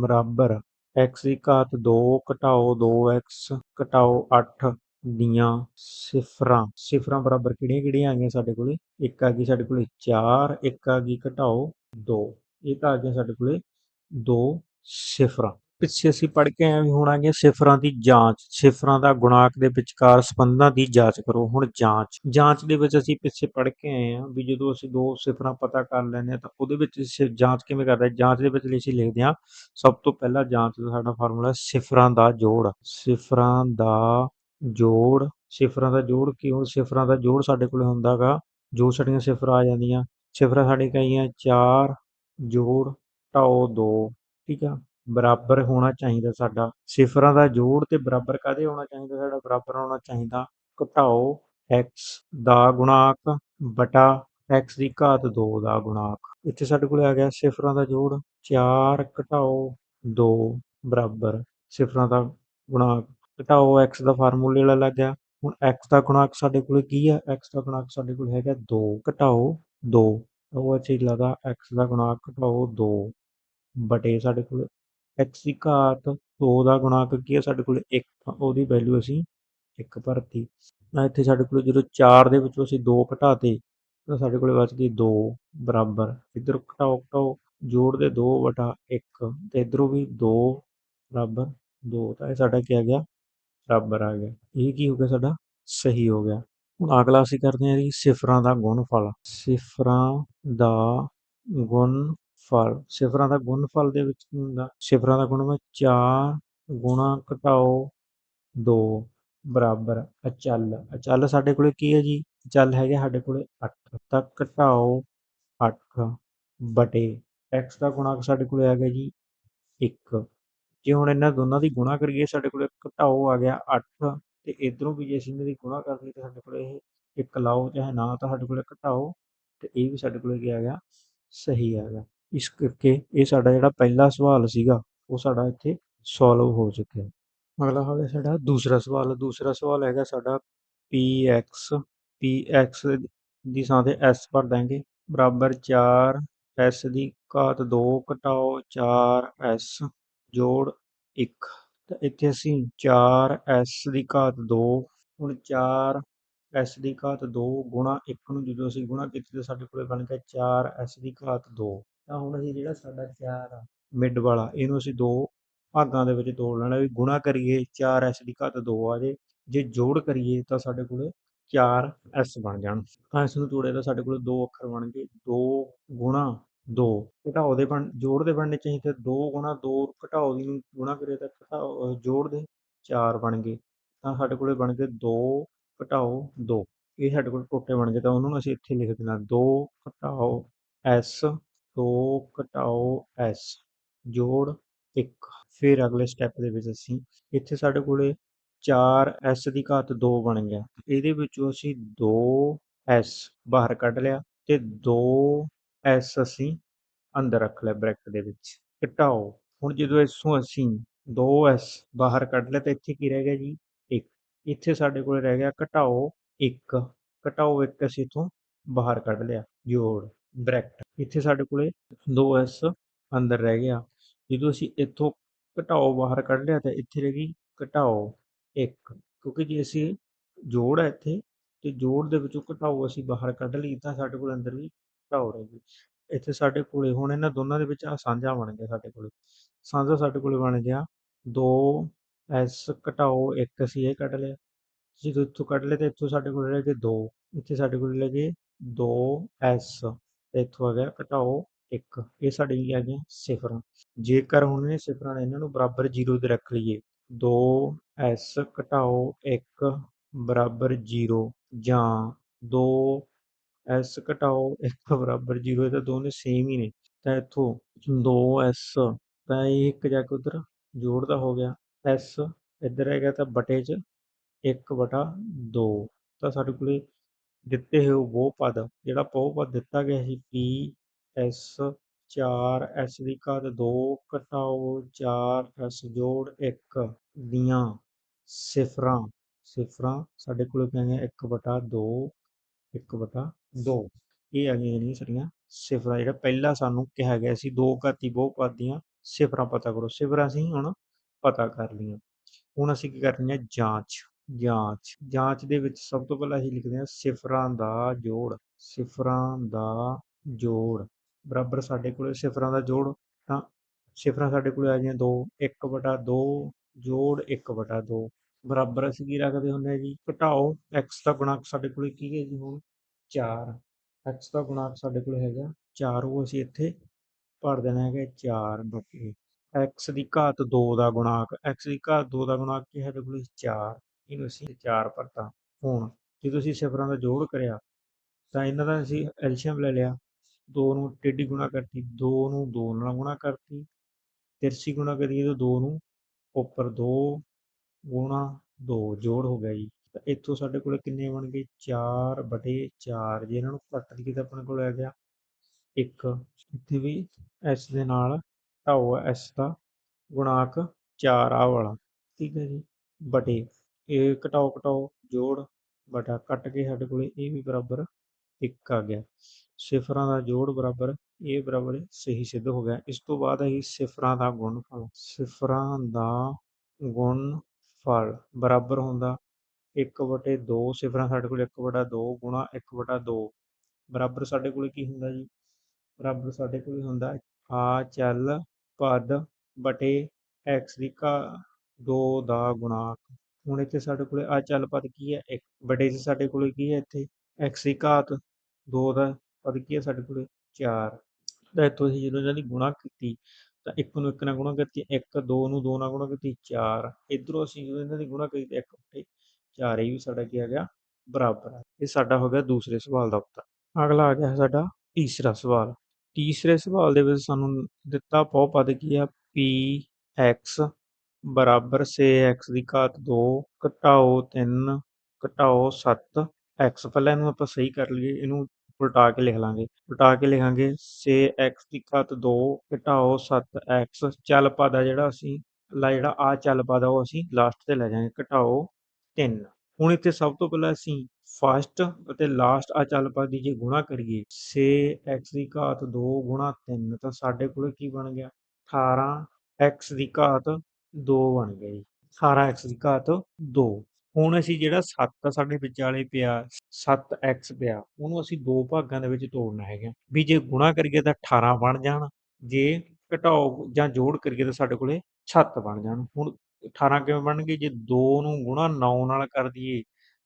ਬਰਾਬਰ, x ਦੀ ਘਾਤ 2 ਘਟਾਓ 2x ਘਟਾਓ 8 ਦੀਆਂ ਸਿਫਰਾਂ। ਸਿਫਰਾਂ ਬਰਾਬਰ ਕਿਹੜੀਆਂ ਕਿਹੜੀਆਂ ਆ ਗਈਆਂ ਸਾਡੇ ਕੋਲੇ? ਇੱਕ ਆ ਗਈ ਸਾਡੇ ਕੋਲੇ 4 ਇੱਕ ਆ ਗਈ ਘਟਾਓ 2 ਇਹ ਤਾਂ ਆ ਗਿਆ ਸਾਡੇ ਕੋਲੇ ਦੋ ਸਿਫਰਾਂ। ਪਿੱਛੇ ਅਸੀਂ ਪੜ੍ਹ ਕੇ ਆਏ ਵੀ ਹੁਣ ਆ ਗਿਆ ਸਿਫਰਾਂ ਦੀ ਜਾਂਚ, ਸਿਫਰਾਂ ਦਾ ਗੁਣਾਕ ਦੇ ਵਿਚਕਾਰ ਸੰਬੰਧਾਂ ਦੀ ਜਾਂਚ ਕਰੋ, ਹੁਣ ਜਾਂਚ। ਜਾਂਚ ਦੇ ਵਿੱਚ ਅਸੀਂ ਪਿੱਛੇ ਪੜ੍ਹ ਕੇ ਆਏ ਆ ਵੀ ਜਦੋਂ ਅਸੀਂ ਦੋ ਸਿਫਰਾਂ ਪਤਾ ਕਰ ਲੈਂਦੇ ਆ ਤਾਂ ਉਹਦੇ ਵਿੱਚ ਅਸੀਂ ਜਾਂਚ ਕਿਵੇਂ ਕਰਦੇ ਜਾਂਚ ਦੇ ਵਿੱਚ ਅਸੀਂ ਲਿਖਦੇ ਆ ਸਭ ਤੋਂ ਪਹਿਲਾਂ ਜਾਂਚ ਦਾ ਸਾਡਾ ਫਾਰਮੂਲਾ ਸਿਫਰਾਂ ਦਾ ਜੋੜ। ਸਿਫਰਾਂ ਦਾ ਜੋੜ, ਸਿਫਰਾਂ ਦਾ ਜੋੜ ਕਿਉਂ ਸਿਫਰਾਂ ਦਾ ਜੋੜ ਸਾਡੇ ਕੋਲ ਹੁੰਦਾਗਾ, ਜੋ ਸਾਡੀਆਂ ਸਿਫਰਾਂ ਆ ਜਾਂਦੀਆਂ। ਸਿਫਰਾਂ ਸਾਡੀ ਕਹੀਆਂ 4 ਜੋੜ ਘਟਾਓ 2 ਠੀਕ ਆ? ਬਰਾਬਰ ਹੋਣਾ ਚਾਹੀਦਾ ਸਾਡਾ। ਸਿਫਰਾਂ ਦਾ ਜੋੜ ਤੇ ਬਰਾਬਰ ਕਾਦੇ ਹੋਣਾ ਚਾਹੀਦਾ? ਸਾਡਾ ਬਰਾਬਰ ਹੋਣਾ ਚਾਹੀਦਾ ਘਟਾਓ x ਦਾ ਗੁਣਾਕ ਬਟਾ x ਦੀ ਘਾਤ 2 ਦਾ ਗੁਣਾਕ। ਇੱਥੇ ਸਾਡੇ ਕੋਲ ਆ ਗਿਆ ਸਿਫਰਾਂ ਦਾ ਜੋੜ। 4 ਘਟਾਓ 2 ਬਰਾਬਰ। ਸਿਫਰਾਂ ਦਾ ਗੁਣਾਕ ਘਟਾਓ x ਦਾ ਫਾਰਮੂਲੇ ਵਾਲਾ ਲੱਗ ਗਿਆ। ਹੁਣ x ਦਾ ਗੁਣਾਕ ਸਾਡੇ ਕੋਲ ਕੀ ਹੈ x ਦਾ ਗੁਣਾਕ ਸਾਡੇ ਕੋਲ ਹੈਗਾ 2 ਘਟਾਓ 2 ਉਹ ਅੱਛੀ ਲਗਾ x ਦਾ ਗੁਣਾਕ ਘਟਾਓ 2 ਬਟੇ ਸਾਡੇ ਕੋਲ x ਦੀ ਘਾਤ 2 ਦਾ ਗੁਣਾਕ ਕੀ ਹੈ ਸਾਡੇ ਕੋਲ 1 ਉਹਦੀ ਵੈਲਿਊ ਅਸੀਂ 1 ਭਰਤੀ। ਨਾ ਇੱਥੇ ਸਾਡੇ ਕੋਲ ਜਦੋਂ 4 ਦੇ ਵਿੱਚੋਂ ਅਸੀਂ 2 ਘਟਾਤੇ, ਤਾਂ ਸਾਡੇ ਕੋਲ ਬਚ ਗਈ 2 ਬਰਾਬਰ। ਇੱਧਰ ਘਟਾਓ ਘਟਾਓ, ਜੋੜ ਦੇ 2 ਵਟਾ 1 ਤੇ ਇੱਧਰੋਂ ਵੀ 2 ਬਰਾਬਰ 2 ਤਾਂ ਇਹ ਸਾਡਾ ਕੀ ਆ ਗਿਆ? ਬਰਾਬਰ ਆ ਗਿਆ। ਇਹ ਕੀ ਹੋ ਗਿਆ ਸਾਡਾ? ਸਹੀ ਹੋ ਗਿਆ। ਹੁਣ ਅਗਲਾ ਅਸੀਂ ਕਰਦੇ ਹਾਂ ਜੀ ਸਿਫਰਾਂ ਦਾ ਗੁਣਫਲ। ਸਿਫਰਾਂ ਦਾ ਗੁਣ ਗੁਣਫਲ ਸਿਫਰਾਂ ਦਾ ਗੁਣਫਲ ਦੇ ਵਿੱਚ ਕੀ ਹੁੰਦਾ? ਸਿਫਰਾਂ ਦਾ ਗੁਣ ਮੈਂ 4 ਗੁਣਾ ਘਟਾਓ 2 ਬਰਾਬਰ ਅਚਲ। ਅਚਲ ਸਾਡੇ ਕੋਲੇ ਕੀ ਹੈ ਜੀ? ਅਚਲ ਹੈਗੇ ਸਾਡੇ ਕੋਲੇ 8 ਤਾਂ ਘਟਾਓ 8 ਬਟੇ। x ਦਾ ਗੁਣਾਕ ਸਾਡੇ ਕੋਲੇ ਆ ਗਿਆ ਜੀ 1 ਜੇ ਹੁਣ ਇਹਨਾਂ ਦੋਨਾਂ ਦੀ ਗੁਣਾ ਕਰੀਏ, ਸਾਡੇ ਕੋਲੇ ਘਟਾਓ ਆ ਗਿਆ 8 ਤੇ ਇਧਰੋਂ ਵੀ ਜੇ ਅਸੀਂ ਇਹਨਾਂ ਦੀ ਗੁਣਾ ਕਰੀਏ ਤਾਂ ਸਾਡੇ ਕੋਲੇ ਇਹ ਇੱਕ ਲਾਓ ਚਾਹੇ ਨਾ, ਤਾਂ ਸਾਡੇ ਕੋਲੇ ਘਟਾਓ ਤੇ ਇਹ ਵੀ ਸਾਡੇ ਕੋਲੇ ਕੀ ਆ ਗਿਆ? ਸਹੀ ਆ ਗਿਆ। ਇਸ ਕਰਕੇ ਇਹ ਸਾਡਾ ਜਿਹੜਾ ਪਹਿਲਾ ਸਵਾਲ ਸੀਗਾ, ਉਹ ਸਾਡਾ ਇੱਥੇ ਸੋਲਵ ਹੋ ਚੁੱਕਿਆ। ਅਗਲਾ ਹੋ ਗਿਆ ਸਾਡਾ ਦੂਸਰਾ ਸਵਾਲ। ਦੂਸਰਾ ਸਵਾਲ ਹੈਗਾ ਸਾਡਾ px px ਦੀ ਥਾਂ ਤੇ s ਭਰ ਦਾਂਗੇ। ਬਰਾਬਰ 4 s ਦੀ ਘਾਤ 2 ਘਟਾਓ 4s ਜੋੜ 1 ਤਾਂ ਇੱਥੇ ਅਸੀਂ 4s ਦੀ ਘਾਤ 2 ਹੁਣ 4s ਦੀ ਘਾਤ 2 ਗੁਣਾ 1 ਨੂੰ ਜਦੋਂ ਅਸੀਂ ਗੁਣਾ ਕੀਤਾ ਤਾਂ ਸਾਡੇ ਕੋਲੇ ਬਣ ਗਿਆ 4s ਦੀ ਘਾਤ 2 ਤਾਂ ਹੁਣ ਅਸੀਂ ਜਿਹੜਾ ਸਾਡਾ 4 ਆ। ਮਿਡ ਵਾਲਾ, ਇਹਨੂੰ ਅਸੀਂ ਦੋ ਭਾਗਾਂ ਦੇ ਵਿੱਚ ਤੋੜ ਲੈਣਾ, ਵੀ ਗੁਣਾ ਕਰੀਏ 4s ਦੀ ਘਾਤ 2 ਆ ਜੇ ਜੇ ਜੋੜ ਕਰੀਏ ਤਾਂ ਸਾਡੇ ਕੋਲੇ 4s ਬਣ ਜਾਣ। ਤਾਂ ਇਸ ਨੂੰ ਤੋੜੇ ਤਾਂ ਸਾਡੇ ਕੋਲ ਦੋ ਅੱਖਰ ਬਣ ਗਏ 2 ਗੁਣਾ 2 ਘਟਾਓ ਦੇ ਬਣ, ਜੋੜ ਦੇ ਬਣਨੇ ਚਾਹੀਦੇ 2 ਗੁਣਾ 2 ਘਟਾਓ ਦੀ ਨੂੰ ਗੁਣਾ ਕਰੀਏ ਤਾਂ ਘਟਾਓ ਜੋੜ ਦੇ 4 ਬਣ ਗਏ। ਤਾਂ ਸਾਡੇ ਕੋਲੇ ਬਣ ਗਏ 2 ਘਟਾਓ 2 ਇਹ ਸਾਡੇ ਕੋਲ ਟੋਟੇ ਬਣ ਗਏ ਤਾਂ ਉਹਨਾਂ ਨੂੰ ਅਸੀਂ ਇੱਥੇ ਲਿਖ ਦੇਣਾ 2 ਘਟਾਓ s 2 ਘਟਾਓ ਐਸ, ਜੋੜ 1 ਫਿਰ ਅਗਲੇ ਸਟੈਪ ਦੇ ਵਿੱਚ ਅਸੀਂ ਇੱਥੇ ਸਾਡੇ ਕੋਲੇ 4s ਦੀ ਘਾਤ 2 ਬਣ ਗਿਆ। ਇਹਦੇ ਵਿੱਚੋਂ ਅਸੀਂ 2s ਬਾਹਰ ਕੱਢ ਲਿਆ ਤੇ 2s ਅਸੀਂ ਅੰਦਰ ਰੱਖ ਲਿਆ ਬ੍ਰੈਕਟ ਦੇ ਵਿੱਚ। ਘਟਾਓ। ਹੁਣ ਜਦੋਂ ਇਸੋਂ ਅਸੀਂ 2s ਬਾਹਰ ਕੱਢ ਲਿਆ ਤਾਂ ਇੱਥੇ ਕੀ ਰਹਿ ਗਿਆ ਜੀ? 1 ਇੱਥੇ ਸਾਡੇ ਕੋਲ ਰਹਿ ਗਿਆ ਘਟਾਓ 1 ਘਟਾਓ 1 ਅਸੀਂ ਇਥੋਂ ਬਾਹਰ ਕੱਢ ਲਿਆ, ਜੋੜ। ਬ੍ਰੈਕਟ ਇੱਥੇ ਸਾਡੇ ਕੋਲੇ 2s ਅੰਦਰ ਰਹਿ ਗਿਆ। ਜਦੋਂ ਅਸੀਂ ਇੱਥੋਂ ਘਟਾਓ ਬਾਹਰ ਕੱਢ ਲਿਆ ਤਾਂ ਇੱਥੇ ਰਹਿ ਗਈ ਘਟਾਓ 1 ਕਿਉਂਕਿ ਜੇ ਅਸੀਂ ਜੋੜ ਹੈ ਇੱਥੇ ਤੇ ਜੋੜ ਦੇ ਵਿੱਚੋਂ ਘਟਾਓ ਅਸੀਂ ਬਾਹਰ ਕੱਢ ਲਈ ਤਾਂ ਸਾਡੇ ਕੋਲ ਅੰਦਰ ਵੀ ਘਟਾਓ ਰਹਿ ਗਈ। ਇੱਥੇ ਸਾਡੇ ਕੋਲੇ ਹੁਣ ਇਹਨਾਂ ਦੋਨਾਂ ਦੇ ਵਿੱਚ ਆ ਸਾਂਝਾ ਬਣ ਗਿਆ ਸਾਡੇ ਕੋਲੇ। ਸਾਂਝਾ ਸਾਡੇ ਕੋਲੇ ਬਣ ਗਿਆ। 2s ਘਟਾਓ 1 ਅਸੀਂ ਇਹ ਕੱਢ ਲਿਆ। ਜਦੋਂ ਇੱਥੋਂ ਕੱਢ ਲਿਆ ਤਾਂ ਇੱਥੋਂ ਸਾਡੇ ਕੋਲ ਰਹਿ ਗਏ 2 ਇੱਥੇ ਸਾਡੇ ਕੋਲ ਰਹਿ ਗਏ 2s ਤੇ ਇੱਥੋਂ ਆ ਗਿਆ, ਘਟਾਓ 1 ਇਹ ਸਾਡੇ ਕੀ ਆ ਗਿਆ ਸਿਫਰਾਂ। ਜੇਕਰ ਹੁਣ ਇਹ ਸਿਫਰਾਂ ਨੇ ਇਹਨਾਂ ਨੂੰ ਬਰਾਬਰ 0 ਤੇ ਰੱਖ ਲਈਏ 2s ਘਟਾਓ 1 ਬਰਾਬਰ 0 ਜਾਂ 2s ਘਟਾਓ 1 ਬਰਾਬਰ 0 ਇਹ ਤਾਂ ਦੋਨੇ ਸੇਮ ਹੀ ਨੇ। ਤਾਂ ਇੱਥੋਂ 2s ਤਾਂ ਇਹ ਇੱਕ ਜਾ ਕੇ ਉਧਰ ਜੋੜਦਾ ਹੋ ਗਿਆ। s ਇੱਧਰ ਹੈਗਾ ਤਾਂ ਬਟੇ 'ਚ 1 ਬਟਾ 2 ਤਾਂ ਸਾਡੇ ਕੋਲੇ ਦਿੱਤੇ ਹੋਏ ਬਹੁਪਦ ਜਿਹੜਾ ਬਹੁਪਦ ਦਿੱਤਾ ਗਿਆ ਸੀ ਪੀ ਐਸ ਚਾਰ ਐਸ ਦੀ ਘਾਤ ਦੋ, ਘਟਾਓ 4s ਜੋੜ ਇੱਕ ਦੀਆਂ ਸਿਫਰਾਂ ਸਿਫਰਾਂ ਸਾਡੇ ਕੋਲ ਪਈਆਂ 1 ਬਟਾ 2 1 ਬਟਾ 2 ਇਹ ਆ ਗਈਆਂ ਜਿਹੜੀਆਂ ਸਾਡੀਆਂ ਸਿਫਰਾਂ, ਜਿਹੜਾ ਪਹਿਲਾਂ ਸਾਨੂੰ ਕਿਹਾ ਗਿਆ ਸੀ, ਦੋ ਘਾਤੀ ਬਹੁਪਦ ਦੀਆਂ ਸਿਫਰਾਂ, ਪਤਾ ਕਰੋ। ਸਿਫਰਾਂ ਸੀ ਹੁਣ ਪਤਾ ਕਰ ਲਈਆਂ। ਹੁਣ ਅਸੀਂ ਕੀ ਕਰਨੀ ਹੈ ਜਾਂਚ। ਜਾਂਚ ਜਾਂਚ ਦੇ ਵਿੱਚ ਸਭ ਤੋਂ ਪਹਿਲਾਂ ਅਸੀਂ ਲਿਖਦੇ ਹਾਂ ਸਿਫਰਾਂ ਦਾ ਜੋੜ, ਸਿਫਰਾਂ ਦਾ ਜੋੜ। ਬਰਾਬਰ ਸਾਡੇ ਕੋਲ ਸਿਫਰਾਂ ਦਾ ਜੋੜ, ਤਾਂ ਸਿਫਰਾਂ ਸਾਡੇ ਕੋਲ ਆ ਗਈਆਂ 2 1 ਬਟਾ 2 ਜੋੜ 1 ਬਟਾ 2 ਬਰਾਬਰ ਅਸੀਂ ਕੀ ਰੱਖਦੇ ਹੁੰਦੇ ਆ ਜੀ? ਘਟਾਓ, x ਦਾ ਗੁਣਕ ਸਾਡੇ ਕੋਲ ਕੀ ਹੈ ਜੀ ਹੁਣ? 4 x ਦਾ ਗੁਣਕ ਸਾਡੇ ਕੋਲ ਹੈਗਾ 4 ਉਹ ਅਸੀਂ ਇੱਥੇ ਭਰ ਦੇਣਾ ਹੈਗਾ 4 ਬਟੇ। x ਦੀ ਘਾਤ 2 ਦਾ ਗੁਣਾਕ, x ਦੀ ਘਾਤ 2 ਦਾ ਗੁਣਾਕ ਕੀ ਹੈ ਸਾਡੇ ਕੋਲ? 4 ਇਹਨੂੰ ਅਸੀਂ 4 ਭਰਤਾ ਹੁਣ। ਜੇ ਅਸੀਂ ਸਿਫਰਾਂ ਦਾ ਜੋੜ ਕਰਿਆ, ਤਾਂ ਇਹਨਾਂ ਦਾ ਅਸੀਂ ਐਲਸ਼ੀਅਮ ਲੈ ਲਿਆ। 2 ਨੂੰ ਟੇਢੀ ਗੁਣਾ ਕਰਤੀ 2 ਨੂੰ 2 ਨਾਲ ਗੁਣਾ ਕਰਤੀ। ਤਿਰਛੀ ਗੁਣਾ ਕਰੀਏ ਤਾਂ 2 ਨੂੰ ਉੱਪਰ 2 ਗੁਣਾ 2 ਜੋੜ ਹੋ ਗਿਆ ਜੀ। ਤਾਂ ਇੱਥੋਂ ਸਾਡੇ ਕੋਲ ਕਿੰਨੇ ਬਣ ਗਏ? 4 ਬਟੇ 4 ਜੇ ਇਹਨਾਂ ਨੂੰ ਘੱਟ ਲਈਏ ਤਾਂ ਆਪਣੇ ਕੋਲ ਆ ਗਿਆ 1 ਇੱਥੇ ਵੀ s ਦੇ ਨਾਲ ਢਾਓ s ਦਾ ਗੁਣਾਕ 4 ਆ ਵਾਲਾ। ਠੀਕ ਹੈ ਜੀ। ਬਟੇ ਇਹ ਘਟਾਓ ਘਟਾਓ, ਜੋੜ ਬਟਾ ਕੱਟ ਕੇ ਸਾਡੇ ਕੋਲੇ ਇਹ ਵੀ ਬਰਾਬਰ 1 ਆ ਗਿਆ। ਸਿਫਰਾਂ ਦਾ ਜੋੜ ਬਰਾਬਰ, ਇਹ ਬਰਾਬਰ ਸਹੀ ਸਿੱਧ ਹੋ ਗਿਆ। ਇਸ ਤੋਂ ਬਾਅਦ ਅਸੀਂ ਸਿਫਰਾਂ ਦਾ ਗੁਣਨਫਲ ਸਿਫਰਾਂ ਦਾ ਗੁਣਨਫਲ ਬਰਾਬਰ ਹੁੰਦਾ। 1/2 ਸਿਫਰਾਂ ਸਾਡੇ ਕੋਲ 1/2 ਗੁਣਾ 1/2 ਬਰਾਬਰ ਸਾਡੇ ਕੋਲ ਕੀ ਹੁੰਦਾ ਜੀ? ਬਰਾਬਰ ਸਾਡੇ ਕੋਲ ਹੁੰਦਾ ਆ ਚੱਲ ਪਦ ਬਟੇ x ਦੀ ਘਾ 2 ਦਾ ਗੁਣਾਕ। ਹੁਣ ਇੱਥੇ ਸਾਡੇ ਕੋਲੇ ਆ ਚੱਲ ਪਦ ਕੀ ਹੈ? ਇੱਕ ਵੱਡੇ 'ਚ ਸਾਡੇ ਕੋਲੇ ਕੀ ਹੈ ਇੱਥੇ? X ਦੀ ਘਾਤ 2 ਦਾ ਪਦ ਕੀ ਹੈ ਸਾਡੇ ਕੋਲੇ? 4 ਤਾਂ ਇੱਥੋਂ ਅਸੀਂ ਜਦੋਂ ਇਹਨਾਂ ਦੀ ਗੁਣਾ ਕੀਤੀ, ਤਾਂ 1 ਨੂੰ 1 ਨਾਲ ਗੁਣਾ ਕੀਤੀ 1 2 ਨੂੰ 2 ਨਾਲ ਗੁਣਾ ਕੀਤੀ 4 ਇਧਰੋਂ ਅਸੀਂ ਜਦੋਂ ਇਹਨਾਂ ਦੀ ਗੁਣਾ ਕੀਤੀ 1 ਬਟੇ 4 ਇਹ ਵੀ ਸਾਡਾ ਕੀ ਆ ਗਿਆ? ਬਰਾਬਰ ਹੈ ਇਹ ਸਾਡਾ ਹੋ ਗਿਆ ਦੂਸਰੇ ਸਵਾਲ ਦਾ ਉੱਤਰ। ਅਗਲਾ ਆ ਗਿਆ ਸਾਡਾ ਤੀਸਰਾ ਸਵਾਲ। ਤੀਸਰੇ ਸਵਾਲ ਦੇ ਵਿੱਚ ਸਾਨੂੰ ਦਿੱਤਾ ਪਦ ਕੀ ਆ p, x ਬਰਾਬਰ cx ਦੀ ਘਾਤ 2 ਘਟਾਓ 3 ਘਟਾਓ 7 x ਪਹਿਲਾਂ ਇਹਨੂੰ ਆਪਾਂ ਸਹੀ ਕਰ ਲਈਏ, ਇਹਨੂੰ ਉਲਟਾ ਕੇ ਲਿਖ ਲਾਂਗੇ। ਉਲਟਾ ਕੇ ਲਿਖਾਂਗੇ cx ਦੀ ਘਾਤ 2 ਘਟਾਓ 7x ਚੱਲ ਪਦ ਜਿਹੜਾ ਅਸੀਂ, ਲਾ ਜਿਹੜਾ ਆ ਚੱਲ ਪਦ ਆ ਉਹ ਅਸੀਂ ਲਾਸਟ ਤੇ ਲੈ ਜਾਵਾਂਗੇ ਘਟਾਓ 3 ਹੁਣ ਇੱਥੇ ਸਭ ਤੋਂ ਪਹਿਲਾਂ ਅਸੀਂ ਫਸਟ ਅਤੇ ਲਾਸਟ ਆ ਚੱਲ ਪਦ ਦੀ ਜੇ ਗੁਣਾ ਕਰੀਏ cx ਦੀ ਘਾਤ 2 ਗੁਣਾ 3 ਤਾਂ ਸਾਡੇ ਕੋਲ ਕੀ ਬਣ ਗਿਆ? 18x ਦੀ ਘਾਤ 2 ਬਣ ਗਿਆ ਜੀ। 18x ਦੀ ਘਾਤ 2 ਹੁਣ ਅਸੀਂ ਜਿਹੜਾ 7 ਸਾਡੇ ਵਿਚਾਲੇ ਪਿਆ 7x ਪਿਆ, ਉਹਨੂੰ ਅਸੀਂ ਦੋ ਭਾਗਾਂ ਦੇ ਵਿੱਚ ਤੋੜਨਾ ਹੈਗਾ। ਵੀ ਜੇ ਗੁਣਾ ਕਰੀਏ ਤਾਂ 18 ਬਣ ਜਾਣ, ਜੇ ਘਟਾਓ ਜਾਂ ਜੋੜ ਕਰੀਏ ਤਾਂ ਸਾਡੇ ਕੋਲੇ 7 ਬਣ ਜਾਣ। ਹੁਣ 18 ਕਿਵੇਂ ਬਣਨਗੇ ਜੇ 2 ਨੂੰ ਗੁਣਾ 9 ਨਾਲ ਕਰ ਦਈਏ,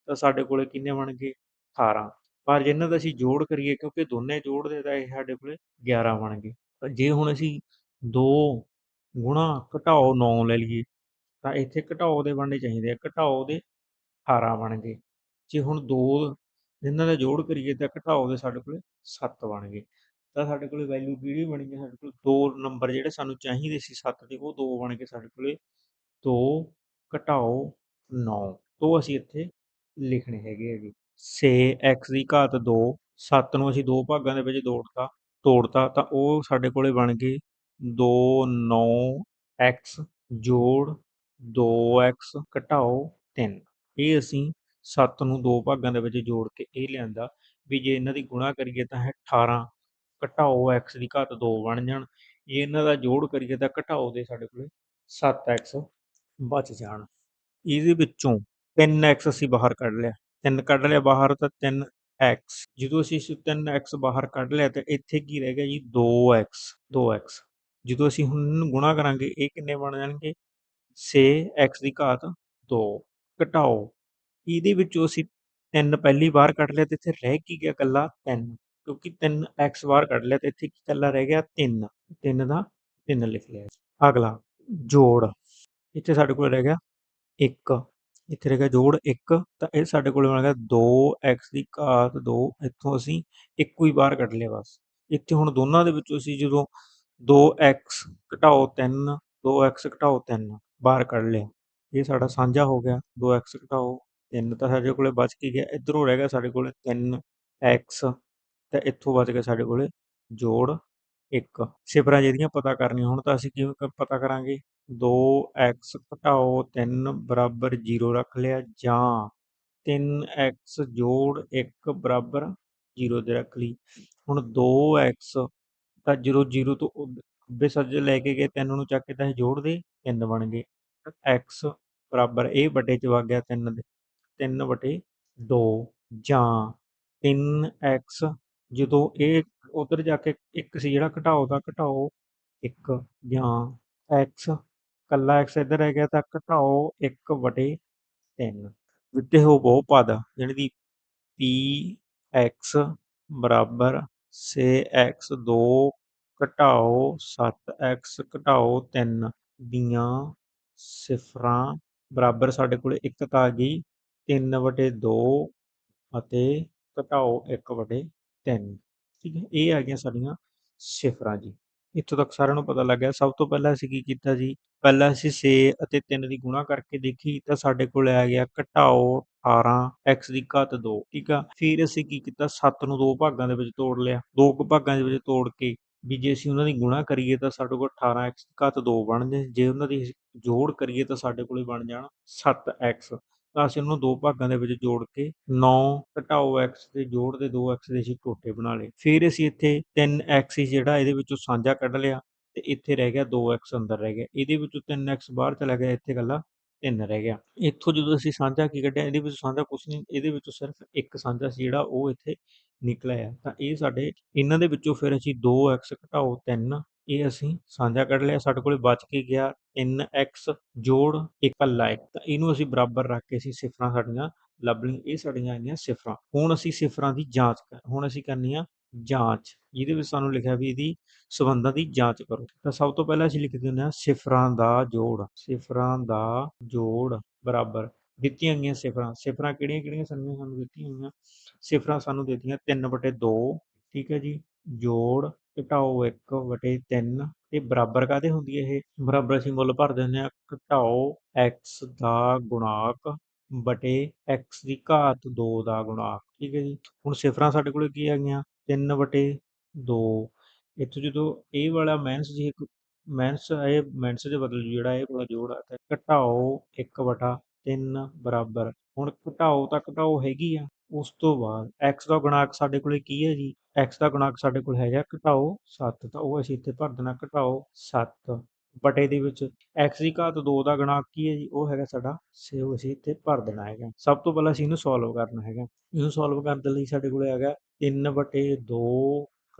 ਤਾਂ ਸਾਡੇ ਕੋਲੇ ਕਿੰਨੇ ਬਣ ਗਏ? 18 ਪਰ ਜੇ ਦਾ ਅਸੀਂ ਜੋੜ ਕਰੀਏ, ਕਿਉਂਕਿ ਦੋਨੇ ਜੋੜਦੇ ਤਾਂ ਇਹ ਸਾਡੇ ਕੋਲੇ 11 ਬਣ ਗਏ। ਤਾਂ ਜੇ ਹੁਣ ਅਸੀਂ 2 ਗੁਣਾ ਘਟਾਓ 9 ਲੈ ਲਈਏ, ਤਾਂ ਇੱਥੇ ਘਟਾਓ ਦੇ ਬਣਨੇ ਚਾਹੀਦੇ ਆ, ਘਟਾਓ ਦੇ 18 ਬਣ ਗਏ। ਜੇ ਹੁਣ 2 ਇਹਨਾਂ ਦਾ ਜੋੜ ਕਰੀਏ ਤਾਂ ਘਟਾਓ ਦੇ ਸਾਡੇ ਕੋਲੇ 7 ਬਣ ਗਏ। ਤਾਂ ਸਾਡੇ ਕੋਲੇ ਵੈਲਿਊ ਕਿਹੜੀ ਬਣੀ ਹੈ ਸਾਡੇ ਕੋਲ ਦੋ ਨੰਬਰ ਜਿਹੜੇ ਸਾਨੂੰ ਚਾਹੀਦੇ ਸੀ 7 ਦੇ, ਉਹ ਦੋ ਬਣ ਕੇ ਸਾਡੇ ਕੋਲੇ। 2 ਘਟਾਓ 9 ਤੋਂ ਅਸੀਂ ਇੱਥੇ ਲਿਖਣੇ ਹੈਗੇ ਹੈਗੇ ਸੇ x ਦੀ ਘਾਤ 2 7 ਨੂੰ ਅਸੀਂ ਦੋ ਭਾਗਾਂ ਦੇ ਵਿੱਚ ਤੋੜਤਾ ਤੋੜਤਾ, ਤਾਂ ਉਹ ਸਾਡੇ ਕੋਲੇ ਬਣ ਗਏ 2 9 ਐਕਸ ਜੋੜ ਦੋ ਐਕਸ ਘਟਾਓ ਤਿੰਨ। ਇਹ ਅਸੀਂ 7 ਨੂੰ ਦੋ ਭਾਗਾਂ ਦੇ ਵਿੱਚ ਜੋੜ ਕੇ ਇਹ ਲਿਆਂਦਾ ਵੀ ਜੇ ਇਹਨਾਂ ਦੀ ਗੁਣਾ ਕਰੀਏ ਤਾਂ ਹੈ 18 ਘਟਾਓ x ਦੀ ਘਾਤ 2 ਬਣ ਜਾਣ। ਜੇ ਇਹਨਾਂ ਦਾ ਜੋੜ ਕਰੀਏ ਤਾਂ ਘਟਾਓ ਦੇ ਸਾਡੇ ਕੋਲੇ 7x ਬਚ ਜਾਣ। ਇਹਦੇ ਵਿੱਚੋਂ 3x ਅਸੀਂ ਬਾਹਰ ਕੱਢ ਲਿਆ। 3 ਕੱਢ ਲਿਆ ਬਾਹਰ ਤਾਂ 3x ਜਦੋਂ ਅਸੀਂ ਇਸ 3x ਬਾਹਰ ਕੱਢ ਲਿਆ ਤਾਂ ਇੱਥੇ ਕੀ ਰਹਿ ਗਿਆ ਜੀ? 2x 2x ਜਦੋਂ ਅਸੀਂ ਹੁਣ ਇਹਨੂੰ ਗੁਣਾ ਕਰਾਂਗੇ, ਇਹ ਕਿੰਨੇ ਬਣ ਜਾਣਗੇ? ਸੇ x ਦੀ ਘਾਤ 2 ਘਟਾਓ। ਇਹਦੇ ਵਿੱਚੋਂ ਅਸੀਂ 3 ਪਹਿਲੀ ਵਾਰ ਕੱਢ ਲਿਆ ਤੇ ਇੱਥੇ ਰਹਿ ਕੀ ਗਿਆ ਕੱਲਾ 3 ਕਿਉਂਕਿ 3x ਬਾਹਰ ਕੱਢ ਲਿਆ ਤੇ ਇੱਥੇ ਕੀ ਕੱਲਾ ਰਹਿ ਗਿਆ? 3 3 ਦਾ 3 ਲਿਖ ਲਿਆ ਅਗਲਾ, ਜੋੜ। ਇੱਥੇ ਸਾਡੇ ਕੋਲ ਰਹਿ ਗਿਆ 1 ਇੱਥੇ ਰਹਿ ਗਿਆ ਜੋੜ 1 ਤਾਂ ਇਹ ਸਾਡੇ ਕੋਲ ਬਣ ਗਿਆ 2x ਦੀ ਘਾਤ 2 ਇੱਥੋਂ ਅਸੀਂ ਇੱਕੋ ਹੀ ਬਾਹਰ ਕੱਢ ਲਿਆ ਬਸ। ਇੱਥੇ ਹੁਣ ਦੋਨਾਂ ਦੇ ਵਿੱਚੋਂ ਅਸੀਂ ਜਦੋਂ 2x ਘਟਾਓ 3 2x ਘਟਾਓ 3 ਬਾਹਰ ਕੱਢ ਲਿਆ ਇਹ ਸਾਡਾ ਸਾਂਝਾ ਹੋ ਗਿਆ। 2x ਘਟਾਓ 3 ਤਾਂ ਸਾਡੇ ਕੋਲੇ ਬਚ ਕੀ ਗਿਆ। ਇਧਰੋਂ ਰਹਿ ਗਿਆ ਸਾਡੇ ਕੋਲੇ 3x ਤਾਂ ਇੱਥੋਂ ਬਚ ਗਿਆ ਸਾਡੇ ਕੋਲੇ ਜੋੜ 1 ਸਿਫਰਾਂ ਜਿਹੜੀਆਂ ਪਤਾ ਕਰਨੀਆਂ, ਹੁਣ ਤਾਂ ਅਸੀਂ ਕਿਵੇਂ ਪਤਾ ਕਰਾਂਗੇ? 2x ਘਟਾਓ 3 ਬਰਾਬਰ 0 ਰੱਖ ਲਿਆ ਜਾਂ 3x ਜੋੜ 1 ਬਰਾਬਰ 0 ਦੇ ਰੱਖ ਲਈ। ਹੁਣ 2x ਤਾਂ 0 0 ਤੋਂ ਉੱਧ- ਖੱਬੇ ਸੱਜੇ ਲੈ ਕੇ ਗਏ 3 ਨੂੰ ਚੱਕ ਕੇ ਤਾਂ ਇਹ ਜੋੜ ਦੇ 3 ਬਣ ਗਏ। x ਬਰਾਬਰ ਇਹ ਵੱਡੇ ਚ ਵਗ ਗਿਆ 3 ਦੇ। 3 ਵਟੇ 2 ਜਾਂ 3x ਜਦੋਂ ਇਹ ਉਧਰ ਜਾ ਕੇ 1 ਸੀ ਜਿਹੜਾ ਘਟਾਓ ਦਾ ਘਟਾਓ 1 ਜਾਂ x ਕੱਲਾ x ਇੱਧਰ ਰਹਿ ਗਿਆ ਤਾਂ ਘਟਾਓ 1 ਵਟੇ 3 ਵਿੱਤੇ ਹੋ ਬਹੁ ਪਦ ਜਾਣੀ ਦੀ px ਬਰਾਬਰ ਸੇ x 2 ਘਟਾਓ 7x ਘਟਾਓ 3 ਦੀਆਂ ਸਿਫਰਾਂ ਬਰਾਬਰ ਸਾਡੇ ਕੋਲ ਇੱਕ ਤਾਂ ਆ ਗਈ 3 ਵਟੇ 2 ਅਤੇ ਘਟਾਓ 1 ਵਟੇ 3 ਠੀਕ ਹੈ, ਇਹ ਆ ਗਈਆਂ ਸਾਡੀਆਂ ਸਿਫਰਾਂ ਜੀ। ਇੱਥੋਂ ਤੱਕ ਸਾਰਿਆਂ ਨੂੰ ਪਤਾ ਲੱਗ ਗਿਆ। ਸਭ ਤੋਂ ਪਹਿਲਾਂ ਅਸੀਂ ਕੀ ਕੀਤਾ ਜੀ? ਪਹਿਲਾਂ ਅਸੀਂ 6 ਅਤੇ 3 ਦੀ ਗੁਣਾ ਕਰਕੇ ਦੇਖੀ ਤਾਂ ਸਾਡੇ ਕੋਲ ਆ ਗਿਆ ਘਟਾਓ 18 x ਦੀ ਘਾਤ 2 ਠੀਕ ਆ? ਫਿਰ ਅਸੀਂ ਕੀ ਕੀਤਾ? 7 ਨੂੰ ਦੋ ਭਾਗਾਂ ਦੇ ਵਿੱਚ ਤੋੜ ਲਿਆ। ਦੋ ਕੁ ਭਾਗਾਂ ਦੇ ਵਿੱਚ ਤੋੜ ਕੇ ਵੀ ਜੇ ਅਸੀਂ ਉਹਨਾਂ ਦੀ ਗੁਣਾ ਕਰੀਏ ਤਾਂ ਸਾਡੇ ਕੋਲ 18x ਦੀ ਘਾਤ 2 ਬਣਦੇ ਜੇ ਉਹਨਾਂ ਦੀ ਜੋੜ ਕਰੀਏ ਤਾਂ ਸਾਡੇ ਕੋਲੇ ਬਣ ਜਾਣ 7x ਤਾਂ ਅਸੀਂ ਉਹਨੂੰ ਦੋ ਭਾਗਾਂ ਦੇ ਵਿੱਚ ਜੋੜ ਕੇ 9 ਘਟਾਓ x ਦੇ ਜੋੜ ਦੇ 2x ਦੇ ਅਸੀਂ ਟੋਟੇ ਬਣਾ ਲਏ। ਫਿਰ ਅਸੀਂ ਇੱਥੇ 3x ਸੀ ਜਿਹੜਾ ਇਹਦੇ ਵਿੱਚੋਂ ਸਾਂਝਾ ਕੱਢ ਲਿਆ ਤੇ ਇੱਥੇ ਰਹਿ ਗਿਆ 2x ਅੰਦਰ ਰਹਿ ਗਿਆ। ਇਹਦੇ ਵਿੱਚੋਂ 3x ਬਾਹਰ ਚਲਾ ਗਿਆ। ਇੱਥੇ ਗੱਲਾਂ 3 ਰਹਿ ਗਿਆ। ਇੱਥੋਂ ਜਦੋਂ ਅਸੀਂ ਸਾਂਝਾ ਕੀ ਕੱਢਿਆ, ਇਹਦੇ ਵਿੱਚ ਸਾਂਝਾ ਕੁਛ ਨਹੀਂ, ਇਹਦੇ ਵਿੱਚੋਂ ਸਿਰਫ ਇੱਕ ਸਾਂਝਾ ਸੀ ਜਿਹੜਾ ਉਹ ਇੱਥੇ ਨਿਕਲਿਆ ਤਾਂ ਇਹ ਸਾਡੇ, ਇਹਨਾਂ ਦੇ ਵਿੱਚੋਂ ਫਿਰ ਅਸੀਂ 2x ਘਟਾਓ 3 ਇਹ ਅਸੀਂ ਸਾਂਝਾ ਕੱਢ ਲਿਆ। ਸਾਡੇ ਕੋਲੇ ਬਚ ਕੇ ਗਿਆ 3x ਜੋੜ ਇਕੱਲਾ ਲਾਇਕ ਤਾਂ ਇਹਨੂੰ ਅਸੀਂ ਬਰਾਬਰ ਰੱਖ ਕੇ ਅਸੀਂ ਸਿਫਰਾਂ ਸਾਡੀਆਂ ਲੱਭ ਲਈਆਂ, ਇਹ ਸਾਡੀਆਂ ਆਈਆਂ ਸਿਫਰਾਂ। ਹੁਣ ਅਸੀਂ ਸਿਫਰਾਂ ਦੀ ਜਾਂਚ ਕਰ, ਹੁਣ ਅਸੀਂ ਕਰਨੀ ਆ ਜਾਂਚ, ਜਿਹਦੇ ਵਿੱਚ ਸਾਨੂੰ ਲਿਖਿਆ ਵੀ ਇਹਦੀ ਸਬੰਧਾਂ ਦੀ ਜਾਂਚ ਕਰੋ। ਤਾਂ ਸਭ ਤੋਂ ਪਹਿਲਾਂ ਅਸੀਂ ਲਿਖ ਦਿੰਦੇ ਹਾਂ ਸਿਫਰਾਂ ਦਾ ਜੋੜ। ਸਿਫਰਾਂ ਦਾ ਜੋੜ, ਬਰਾਬਰ। ਦਿੱਤੀਆਂ ਗਈਆਂ ਸਿਫਰਾਂ। ਸਿਫਰਾਂ ਕਿਹੜੀਆਂ ਕਿਹੜੀਆਂ ਸਾਨੂੰ ਸਾਨੂੰ ਦਿੱਤੀਆਂ ਹੋਈਆਂ ਸਿਫਰਾਂ ਸਾਨੂੰ ਦਿੱਤੀਆਂ 3 ਬਟੇ 2 ਠੀਕ ਹੈ ਜੀ? ਜੋੜ ਘਟਾਓ 1 ਵਟੇ 3 ਤੇ ਬਰਾਬਰ ਕਾਦੇ ਹੁੰਦੀ ਹੈ ਇਹ? ਬਰਾਬਰ ਅਸੀਂ ਮੁੱਲ ਭਰ ਦਿੰਦੇ ਹਾਂ। ਘਟਾਓ x ਦਾ ਗੁਣਾਕ ਬਟੇ x ਦੀ ਘਾਤ 2 ਦਾ ਗੁਣਾਕ, ਠੀਕ ਹੈ ਜੀ? ਹੁਣ ਸਿਫਰਾਂ ਸਾਡੇ ਕੋਲ ਕੀ ਆ ਗਈਆਂ? 3 ਵਟੇ 2 ਇੱਥੋਂ ਜਦੋਂ ਇਹ ਵਾਲਾ ਮਾਈਨਸ ਜੀ ਇੱਕ ਮਾਈਨਸ ਇਹ ਮਾਈਨਸ ਦੇ ਬਦਲ ਜਿਹੜਾ ਇਹ ਵਾਲਾ ਜੋੜ ਆ, ਤਾਂ ਘਟਾਓ 1 ਵਟਾ 3 ਬਰਾਬਰ। ਹੁਣ ਘਟਾਓ ਤਾਂ ਘਟਾਓ ਹੈਗੀ ਆ, ਉਸ ਤੋਂ ਬਾਅਦ x ਦਾ ਗੁਣਾਕ ਸਾਡੇ ਕੋਲੇ ਕੀ ਹੈ ਜੀ? x ਦਾ ਗੁਣਾਕ ਸਾਡੇ ਕੋਲ ਹੈਗਾ ਘਟਾਓ 7 ਤਾਂ ਉਹ ਅਸੀਂ ਇੱਥੇ ਭਰ ਦੇਣਾ ਘਟਾਓ 7 ਬਟੇ ਦੇ ਵਿੱਚ x ਦੀ ਘਾਤ 2 ਦਾ ਗੁਣਾਕ ਕੀ ਹੈ ਜੀ? ਉਹ ਹੈਗਾ ਸਾਡਾ ਸੇ ਅਸੀਂ ਇੱਥੇ ਭਰ ਦੇਣਾ ਹੈਗਾ। ਸਭ ਤੋਂ ਪਹਿਲਾਂ ਅਸੀਂ ਇਹਨੂੰ ਸੋਲਵ ਕਰਨਾ ਹੈਗਾ। ਇਹਨੂੰ ਸੋਲਵ ਕਰਨ ਦੇ ਲਈ ਸਾਡੇ ਕੋਲ ਹੈਗਾ ਤਿੰਨ ਵਟੇ ਦੋ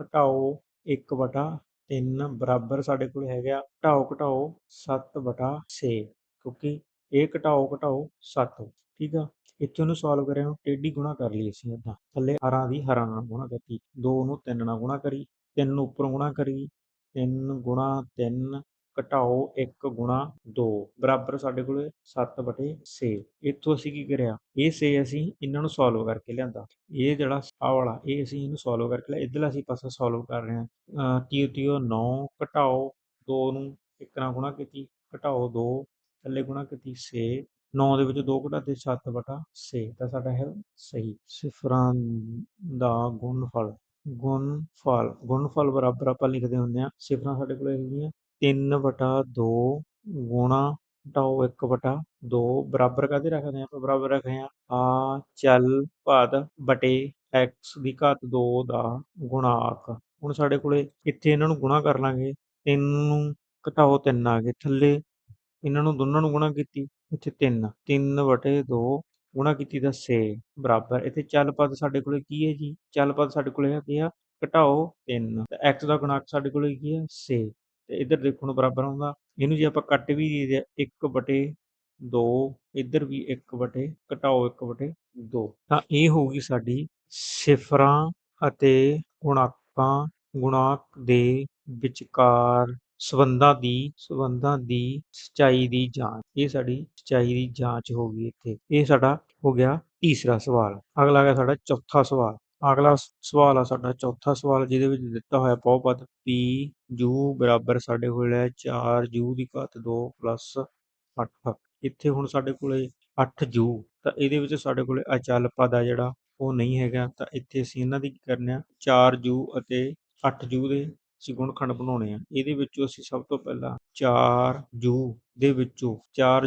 ਘਟਾਓ, ਇੱਕ ਵਟਾ ਤਿੰਨ, ਬਰਾਬਰ ਸਾਡੇ ਕੋਲ ਹੈਗਾ ਘਟਾਓ ਘਟਾਓ ਸੱਤ ਵਟਾ ਛੇ, ਕਿਉਂਕਿ ਇਹ ਘਟਾਓ ਘਟਾਓ ਸੱਤ ਠੀਕ ਆ? ਇੱਥੇ ਉਹਨੂੰ ਸੋਲਵ ਕਰਿਆ ਨੂੰ ਟੇਢੀ ਗੁਣਾ ਕਰ ਲਈ ਅਸੀਂ ਏਦਾਂ ਥੱਲੇ ਹਰਾਂ ਦੀ ਹਰਾਂ ਨਾਲ ਗੁਣਾ ਕੀਤੀ 2 ਨੂੰ 3 ਨਾਲ ਗੁਣਾ ਕਰੀ 3 ਨੂੰ ਉੱਪਰੋਂ ਗੁਣਾ ਕਰੀ 3 ਗੁਣਾ 3 ਘਟਾਓ 1 ਗੁਣਾ 2 ਬਰਾਬਰ ਸਾਡੇ ਕੋਲੇ 7 ਬਟੇ 6 ਇੱਥੋਂ ਅਸੀਂ ਕੀ ਕਰਿਆ? ਇਹ 6 ਅਸੀਂ ਇਹਨਾਂ ਨੂੰ ਸੋਲਵ ਕਰਕੇ ਲਿਆਂਦਾ। ਇਹ ਜਿਹੜਾ ਆਹ ਵਾਲਾ, ਇਹ ਅਸੀਂ ਇਹਨੂੰ ਸੋਲਵ ਕਰਕੇ ਲਿਆ। ਇਧਰਲਾ ਅਸੀਂ ਪਾਸਾ ਸੋਲਵ ਕਰ ਰਹੇ ਹਾਂ। ਤੀਓ ਤੀਓ 9 ਘਟਾਓ 2 ਨੂੰ 1 ਨਾਲ ਗੁਣਾ ਕੀਤੀ। ਘਟਾਓ 2 ਥੱਲੇ ਗੁਣਾ ਕੀਤੀ 6 9 ਦੇ ਵਿੱਚ 2 ਘਟਾ ਤੇ 7 ਬਟਾ 6 ਤਾਂ ਸਾਡਾ ਹੈ ਸਹੀ। ਸਿਫਰਾਂ ਦਾ ਗੁਣਫਲ। ਗੁਣਫਲ। ਗੁਣਫਲ ਬਰਾਬਰ ਆਪਾਂ ਲਿਖਦੇ ਹੁੰਦੇ ਆ ਸਿਫਰਾਂ ਸਾਡੇ ਕੋਲ ਹੈਗੀਆਂ ਤਿੰਨ ਵਟਾ ਦੋ ਗੁਣਾ ਘਟਾਓ ਇੱਕ ਵਟਾ ਦੋ, ਬਰਾਬਰ ਕਾਹਦੇ ਰੱਖਦੇ ਆ ਆਪਾਂ? ਬਰਾਬਰ ਰੱਖਦੇ ਆ। ਆ ਚੱਲ ਪਦ ਬਟੇ x ਦੀ ਘਾਤ 2 ਦਾ ਗੁਣਾਕ ਹੁਣ ਸਾਡੇ ਕੋਲੇ ਇੱਥੇ ਇਹਨਾਂ ਨੂੰ ਗੁਣਾ ਕਰ ਲਾਂਗੇ। 3 ਨੂੰ ਘਟਾਓ 3 ਆ ਗਏ। ਥੱਲੇ ਇਹਨਾਂ ਨੂੰ ਦੋਨਾਂ ਨੂੰ ਗੁਣਾ ਕੀਤੀ, ਇੱਥੇ 3 3 ਵਟੇ 2 ਗੁਣਾ ਕੀਤੀ ਤਾਂ 6 ਬਰਾਬਰ। ਇੱਥੇ ਚੱਲ ਪਦ ਸਾਡੇ ਕੋਲੇ ਕੀ ਹੈ ਜੀ? ਚੱਲ ਪਦ ਸਾਡੇ ਕੋਲੇ ਹੈਗੇ ਆ ਘਟਾਓ 3 ਤੇ x ਦਾ ਗੁਣਾਕ ਸਾਡੇ ਕੋਲੇ ਕੀ ਹੈ? 6 ਤੇ ਇੱਧਰ ਦੇਖੋ ਨੂੰ ਬਰਾਬਰ ਆਉਂਦਾ ਇਹਨੂੰ ਜੇ ਆਪਾਂ ਕੱਟ ਵੀ ਦੇ 1 ਵਟੇ 2 ਇੱਧਰ ਵੀ 1 ਵਟੇ ਘਟਾਓ 1 ਵਟੇ 2 ਤਾਂ ਇਹ ਹੋਊਗੀ ਸਾਡੀ ਸਿਫਰਾਂ ਅਤੇ ਗੁਣਾਕਾਂ, ਗੁਣਾਕ ਦੇ ਵਿਚਕਾਰ ਸੰਬੰਧਾਂ ਦੀ ਸੰਬੰਧਾਂ ਦੀ ਸਚਾਈ ਦੀ ਜਾਂਚ। ਇਹ ਸਾਡੀ ਸਚਾਈ ਦੀ ਜਾਂਚ ਹੋ ਗਈ ਇੱਥੇ। ਇਹ ਸਾਡਾ ਹੋ ਗਿਆ ਤੀਸਰਾ ਸਵਾਲ। ਅਗਲਾ ਹੈ ਸਾਡਾ ਚੌਥਾ ਸਵਾਲ। ਅਗਲਾ ਸਵਾਲ ਆ ਸਾਡਾ, ਚੌਥਾ ਸਵਾਲ ਜਿਹਦੇ ਵਿੱਚ ਦਿੱਤਾ ਹੋਇਆ ਬਹੁਪਦ p, u ਬਰਾਬਰ ਸਾਡੇ ਕੋਲ ਹੈ 4 u ਦੀ ਘਾਤ 2 ਪਲੱਸ 8 ਇੱਥੇ ਹੁਣ ਸਾਡੇ ਕੋਲੇ 8 u, ਤਾਂ ਇਹਦੇ ਵਿੱਚ ਸਾਡੇ ਕੋਲੇ ਅਚਲ ਪਦ ਆ ਜਿਹੜਾ, ਉਹ ਨਹੀਂ ਹੈਗਾ। ਤਾਂ ਇੱਥੇ ਅਸੀਂ ਇਹਨਾਂ ਦੀ ਕੀ ਕਰਨਾ 4 u ਅਤੇ 8 u ਦੇ ਅਸੀਂ ਗੁਣਖੰਡ ਬਣਾਉਣੇ ਆ। ਇਹਦੇ ਵਿੱਚੋਂ ਅਸੀਂ ਸਭ ਤੋਂ ਪਹਿਲਾਂ 4 u ਦੇ ਵਿੱਚੋਂ 4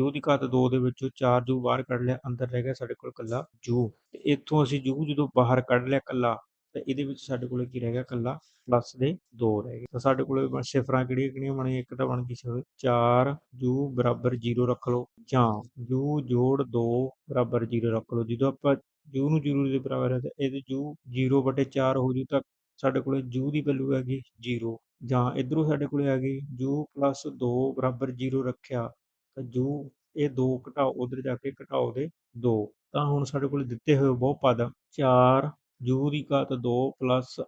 u ਦੀ ਘਾਤ 2 ਦੇ ਵਿੱਚੋਂ 4 ਜੂ ਬਾਹਰ ਕੱਢ ਲਿਆ, ਅੰਦਰ ਰਹਿ ਗਿਆ ਸਾਡੇ ਕੋਲ ਕੱਲਾ ਜੂ। ਤੇ ਇੱਥੋਂ ਅਸੀਂ ਜੂ ਜਦੋਂ ਬਾਹਰ ਕੱਢ ਲਿਆ ਕੱਲਾ ਤੇ ਇਹਦੇ ਵਿੱਚ ਸਾਡੇ ਕੋਲ ਕੀ ਰਹਿ ਗਿਆ ਕੱਲਾ ਪਲੱਸ ਦੇ 2 ਰਹਿ ਗਏ। ਤਾਂ ਸਾਡੇ ਕੋਲ ਸਿਫਰਾਂ ਕਿਹੜੀਆਂ ਕਿਹੜੀਆਂ ਬਣੀਆਂ? ਇੱਕ ਤਾਂ ਬਣ ਗਈ ਸਿਫਰ 4 u ਬਰਾਬਰ 0 ਰੱਖ ਲਓ, ਜਾਂ u ਜੋੜ 2 ਬਰਾਬਰ 0 ਰੱਖ ਲਓ। ਜਦੋਂ ਆਪਾਂ u ਨੂੰ 0 ਦੇ ਬਰਾਬਰ ਹੈ, ਤਾਂ ਇਹਦੇ u 0 ਬਟੇ 4 ਹੋ ਜੂ, ਤਾਂ ਸਾਡੇ ਕੋਲ u ਦੀ ਵੈਲਿਊ ਹੈਗੀ 0 ਜਾਂ ਇਧਰੋਂ ਸਾਡੇ ਕੋਲੇ ਆ ਗਈ u 2 ਬਰਾਬਰ 0 ਰੱਖਿਆ ਤਾਂ ਜੂ ਇਹ 2 ਘਟਾਓ, ਉਧਰ ਜਾ ਕੇ ਘਟਾਓ ਦੇ 2 ਤਾਂ ਹੁਣ ਸਾਡੇ ਕੋਲ ਦਿੱਤੇ ਹੋਏ ਬਹੁਪਦ 4 ਜੂ ਦੀ ਘਾਤ 2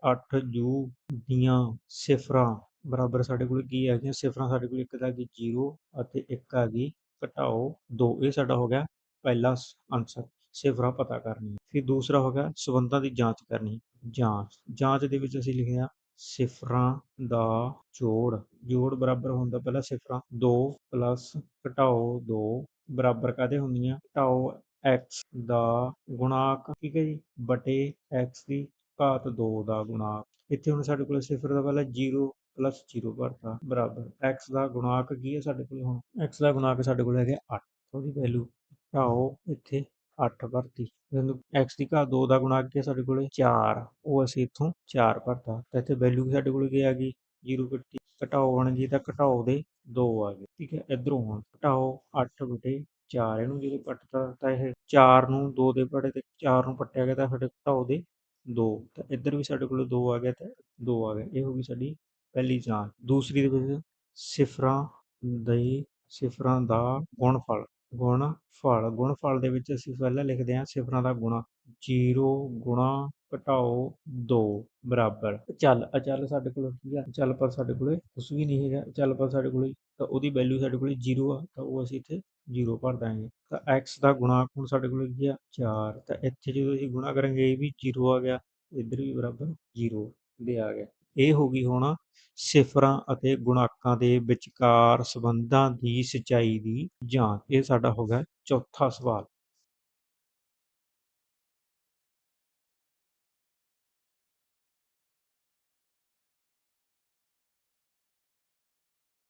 8 ਜੂ ਦੀਆਂ ਸਿਫਰਾਂ। ਬਰਾਬਰ ਸਾਡੇ ਕੋਲ ਕੀ ਆ ਗਈਆਂ ਸਿਫਰਾਂ ਸਾਡੇ ਕੋਲ ਇੱਕ ਤਾਂ ਆ ਗਈ 0 ਅਤੇ ਇੱਕ ਆ ਗਈ ਘਟਾਓ 2 ਇਹ ਸਾਡਾ ਹੋ ਗਿਆ ਪਹਿਲਾ ਆਨਸਰ ਸਿਫਰਾਂ ਪਤਾ ਕਰਨੀ ਫਿਰ ਦੂਸਰਾ ਹੋ ਗਿਆ ਸੰਬੰਧਾਂ ਦੀ ਜਾਂਚ ਕਰਨੀ। ਜਾਂਚ ਜਾਂਚ ਦੇ ਵਿੱਚ ਅਸੀਂ ਲਿਖਿਆ ਸਿਫਰਾਂ ਦਾ ਜੋੜ ਜੋੜ ਬਰਾਬਰ ਹੁੰਦਾ ਪਹਿਲਾਂ ਸਿਫਰਾਂ 2 ਪਲੱਸ ਘਟਾਓ 2 ਬਰਾਬਰ ਕਾਦੇ ਹੁੰਦੀਆਂ? ਘਟਾਓ x ਦਾ ਗੁਣਾਕ, ਠੀਕ ਹੈ ਜੀ? ਬਟੇ x ਦੀ ਘਾਤ 2 ਦਾ ਗੁਣਾਕ। ਇੱਥੇ ਹੁਣ ਸਾਡੇ ਕੋਲ ਸਿਫਰ ਦਾ ਪਹਿਲਾਂ 0 ਪਲੱਸ 0 ਭਰਤਾ ਬਰਾਬਰ। x ਦਾ ਗੁਣਾਕ ਕੀ ਹੈ ਸਾਡੇ ਕੋਲ ਹੁਣ? x ਦਾ ਗੁਣਾਕ ਸਾਡੇ ਕੋਲ ਹੈਗਾ 8 ਉਹਦੀ ਵੈਲਿਊ ਘਟਾਓ ਇੱਥੇ 8 ਭਰਤੀ। ਜਦੋਂ x ਦੀ ਘਾਤ 2 ਦਾ ਗੁਣਾਕ ਕੀ ਹੈ ਸਾਡੇ ਕੋਲੇ 4 ਉਹ ਅਸੀਂ ਇੱਥੋਂ 4 ਭਰਤਾ। ਤਾਂ ਇੱਥੇ ਵੈਲਿਊ ਸਾਡੇ ਕੋਲ ਕੀ ਆ ਗਈ? 0 ਕੱਟੀ ਘਟਾਓ ਬਣ ਗਈ ਤਾਂ ਘਟਾਓ ਦੇ 2 ਆ ਗਏ। ਠੀਕ ਹੈ, ਇਧਰੋਂ ਹੁਣ। ਘਟਾਓ 8 ਬਟੇ 4 ਇਹਨੂੰ ਜਦੋਂ ਪੱਟਤਾ ਤਾਂ ਇਹ 4 ਨੂੰ 2 ਦੇ ਪੜੇ ਤੇ 4 ਨੂੰ ਪੱਟਿਆ ਗਿਆ, ਤਾਂ ਸਾਡੇ ਘਟਾਓ ਦੇ 2 ਤਾਂ ਇੱਧਰ ਵੀ ਸਾਡੇ ਕੋਲ 2 ਆ ਗਿਆ ਤੇ 2 ਆ ਗਿਆ ਇਹ ਹੋ ਗਈ ਸਾਡੀ ਪਹਿਲੀ ਜਾਂਚ ਦੂਸਰੀ ਦੇ ਵਿੱਚ ਸਿਫਰਾਂ ਦੇ, ਸਿਫਰਾਂ ਦਾ ਗੁਣਫਲ। ਗੁਣ ਫਲ ਗੁਣ ਫਲ ਦੇ ਵਿੱਚ ਅਸੀਂ ਪਹਿਲਾਂ ਲਿਖਦੇ ਹਾਂ ਸਿਫਰਾਂ ਦਾ ਗੁਣਾ 0 ਗੁਣਾ ਘਟਾਓ 2 ਬਰਾਬਰ। ਚੱਲ ਅਚਲ ਸਾਡੇ ਕੋਲ ਕੀ ਆ? ਚੱਲ ਪਰ ਸਾਡੇ ਕੋਲੇ ਕੁਝ ਵੀ ਨਹੀਂ ਹੈਗਾ। ਚੱਲ ਪਰ ਸਾਡੇ ਕੋਲੇ ਤਾਂ ਉਹਦੀ ਵੈਲਿਊ ਸਾਡੇ ਕੋਲੇ 0 ਆ, ਤਾਂ ਉਹ ਅਸੀਂ ਇੱਥੇ 0 ਭਰ ਦਾਂਗੇ। ਤਾਂ x ਦਾ ਗੁਣਾ ਹੁਣ ਸਾਡੇ ਕੋਲ ਕੀ ਆ? 4 ਤਾਂ ਇੱਥੇ ਜਦੋਂ ਅਸੀਂ ਗੁਣਾ ਕਰਾਂਗੇ, ਇਹ ਵੀ 0 ਆ ਗਿਆ। ਇੱਧਰ ਵੀ ਬਰਾਬਰ 0 ਦੇ ਆ ਗਿਆ। ਇਹ ਹੋ ਗਈ ਹੁਣ ਸਿਫਰਾਂ ਅਤੇ ਗੁਣਾਕਾਂ ਦੇ ਵਿਚਕਾਰ ਸੰਬੰਧਾਂ ਦੀ ਸਚਾਈ ਦੀ ਜਾਂਚ। ਇਹ ਸਾਡਾ ਹੋ ਗਿਆ ਚੌਥਾ ਸਵਾਲ।